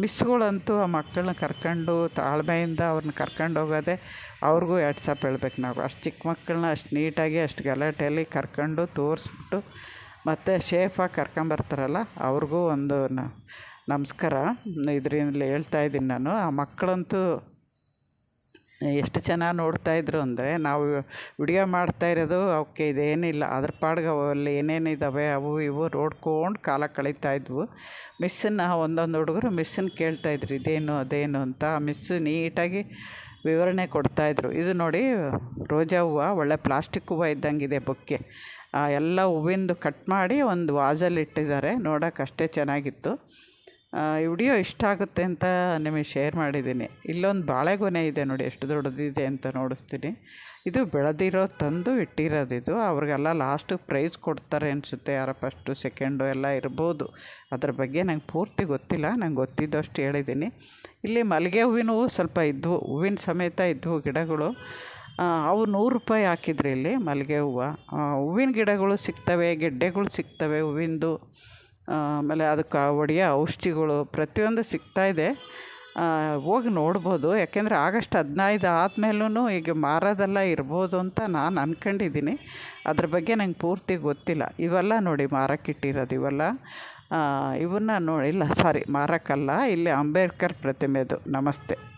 ಮಿಸ್ಗಳಂತೂ ಆ ಮಕ್ಕಳನ್ನ ಕರ್ಕೊಂಡು ತಾಳ್ಮೆಯಿಂದ ಅವ್ರನ್ನ ಕರ್ಕೊಂಡು ಹೋಗೋದೆ ಅವ್ರಿಗೂ ಎಡ್ಸಪ್ ಹೇಳ್ಬೇಕು ನಾವು. ಅಷ್ಟು ಚಿಕ್ಕ ಮಕ್ಕಳನ್ನ ಅಷ್ಟು ನೀಟಾಗಿ ಅಷ್ಟು ಗಲಾಟೆಯಲ್ಲಿ ಕರ್ಕೊಂಡು ತೋರಿಸ್ಬಿಟ್ಟು ಮತ್ತು ಶೇಫಾಗಿ ಕರ್ಕೊಂಬರ್ತಾರಲ್ಲ ಅವ್ರಿಗೂ ಒಂದು ನಮಸ್ಕಾರ. ಇದರಿಂದ ಹೇಳ್ತಾಯಿದ್ದೀನಿ ನಾನು. ಆ ಮಕ್ಕಳಂತೂ ಎಷ್ಟು ಚೆನ್ನಾಗಿ ನೋಡ್ತಾಯಿದ್ರು ಅಂದರೆ ನಾವು ವಿಡಿಯೋ ಮಾಡ್ತಾ ಇರೋದು ಅವಕ್ಕೆ ಇದೇನಿಲ್ಲ. ಅದ್ರ ಪಾಡ್ಗೆ ಅಲ್ಲಿ ಏನೇನಿದ್ದಾವೆ ಅವು ಇವು ನೋಡ್ಕೊಂಡು ಕಾಲ ಕಳೀತಾಯಿದ್ವು ಮಿಸ್ಸನ್ನು ಒಂದೊಂದು ಹುಡುಗರು ಮಿಸ್ಸನ್ನು ಕೇಳ್ತಾಯಿದ್ರು ಇದೇನು, ಅದೇನು ಅಂತ. ಮಿಸ್ ನೀಟಾಗಿ ವಿವರಣೆ ಕೊಡ್ತಾಯಿದ್ರು ಇದು ನೋಡಿ ರೋಜಾ ಹೂವು, ಒಳ್ಳೆ ಪ್ಲಾಸ್ಟಿಕ್ ಹೂವು ಇದ್ದಂಗಿದೆ ಬೊಕ್ಕೆ. ಎಲ್ಲ ಹೂವಿಂದು ಕಟ್ ಮಾಡಿ ಒಂದು ವಾಸಲ್ಲಿ ಇಟ್ಟಿದ್ದಾರೆ. ನೋಡೋಕೆ ಅಷ್ಟೇ ಚೆನ್ನಾಗಿತ್ತು. ಈ ವಿಡಿಯೋ ಇಷ್ಟ ಆಗುತ್ತೆ ಅಂತ ನಿಮಗೆ ಶೇರ್ ಮಾಡಿದ್ದೀನಿ. ಇಲ್ಲೊಂದು ಬಾಳೆಗೊನೆ ಇದೆ ನೋಡಿ, ಎಷ್ಟು ದೊಡ್ಡದಿದೆ ಅಂತ ನೋಡಿಸ್ತೀನಿ. ಇದು ಬೆಳೆದಿರೋ ತಂದು ಇಟ್ಟಿರೋದಿದು ಅವ್ರಿಗೆಲ್ಲ ಲಾಸ್ಟಿಗೆ ಪ್ರೈಸ್ ಕೊಡ್ತಾರೆ ಅನಿಸುತ್ತೆ. ಯಾರ ಫಸ್ಟು, ಸೆಕೆಂಡು ಎಲ್ಲ ಇರ್ಬೋದು. ಅದ್ರ ಬಗ್ಗೆ ನಂಗೆ ಪೂರ್ತಿ ಗೊತ್ತಿಲ್ಲ. ನಂಗೆ ಗೊತ್ತಿದ್ದಷ್ಟು ಹೇಳಿದ್ದೀನಿ. ಇಲ್ಲಿ ಮಲ್ಲಿಗೆ ಹೂವಿನ ಹೂವು ಸ್ವಲ್ಪ ಇದ್ವು. ಹೂವಿನ ಸಮೇತ ಇದ್ವು ಗಿಡಗಳು. ಅವು ನೂರು ರೂಪಾಯಿ ಹಾಕಿದ್ರಿ ಇಲ್ಲಿ ಮಲ್ಲಿಗೆ ಹೂವು. ಹೂವಿನ ಗಿಡಗಳು ಸಿಗ್ತವೆ, ಗೆಡ್ಡೆಗಳು ಸಿಗ್ತವೆ, ಹೂವಿಂದು. ಆಮೇಲೆ ಅದಕ್ಕೆ ಹೊಡೆಯೋ ಔಷಧಿಗಳು ಪ್ರತಿಯೊಂದು ಸಿಗ್ತಾಯಿದೆ ಹೋಗಿ ನೋಡ್ಬೋದು. ಯಾಕೆಂದರೆ ಆಗಸ್ಟ್ ಹದಿನೈದು ಆದಮೇಲೂ ಈಗ ಮಾರೋದೆಲ್ಲ ಇರ್ಬೋದು ಅಂತ ನಾನು ಅಂದ್ಕೊಂಡಿದ್ದೀನಿ ಅದ್ರ ಬಗ್ಗೆ ನಂಗೆ ಪೂರ್ತಿ ಗೊತ್ತಿಲ್ಲ. ಇವೆಲ್ಲ ನೋಡಿ ಮಾರಕ್ಕಿಟ್ಟಿರೋದು ಇವೆಲ್ಲ. ಇವನ್ನ ನೋಡಿ, ಇಲ್ಲ, ಸಾರಿ ಮಾರಕ್ಕಲ್ಲ. ಇಲ್ಲಿ ಅಂಬೇಡ್ಕರ್ ಪ್ರತಿಮೆದು. ನಮಸ್ತೆ.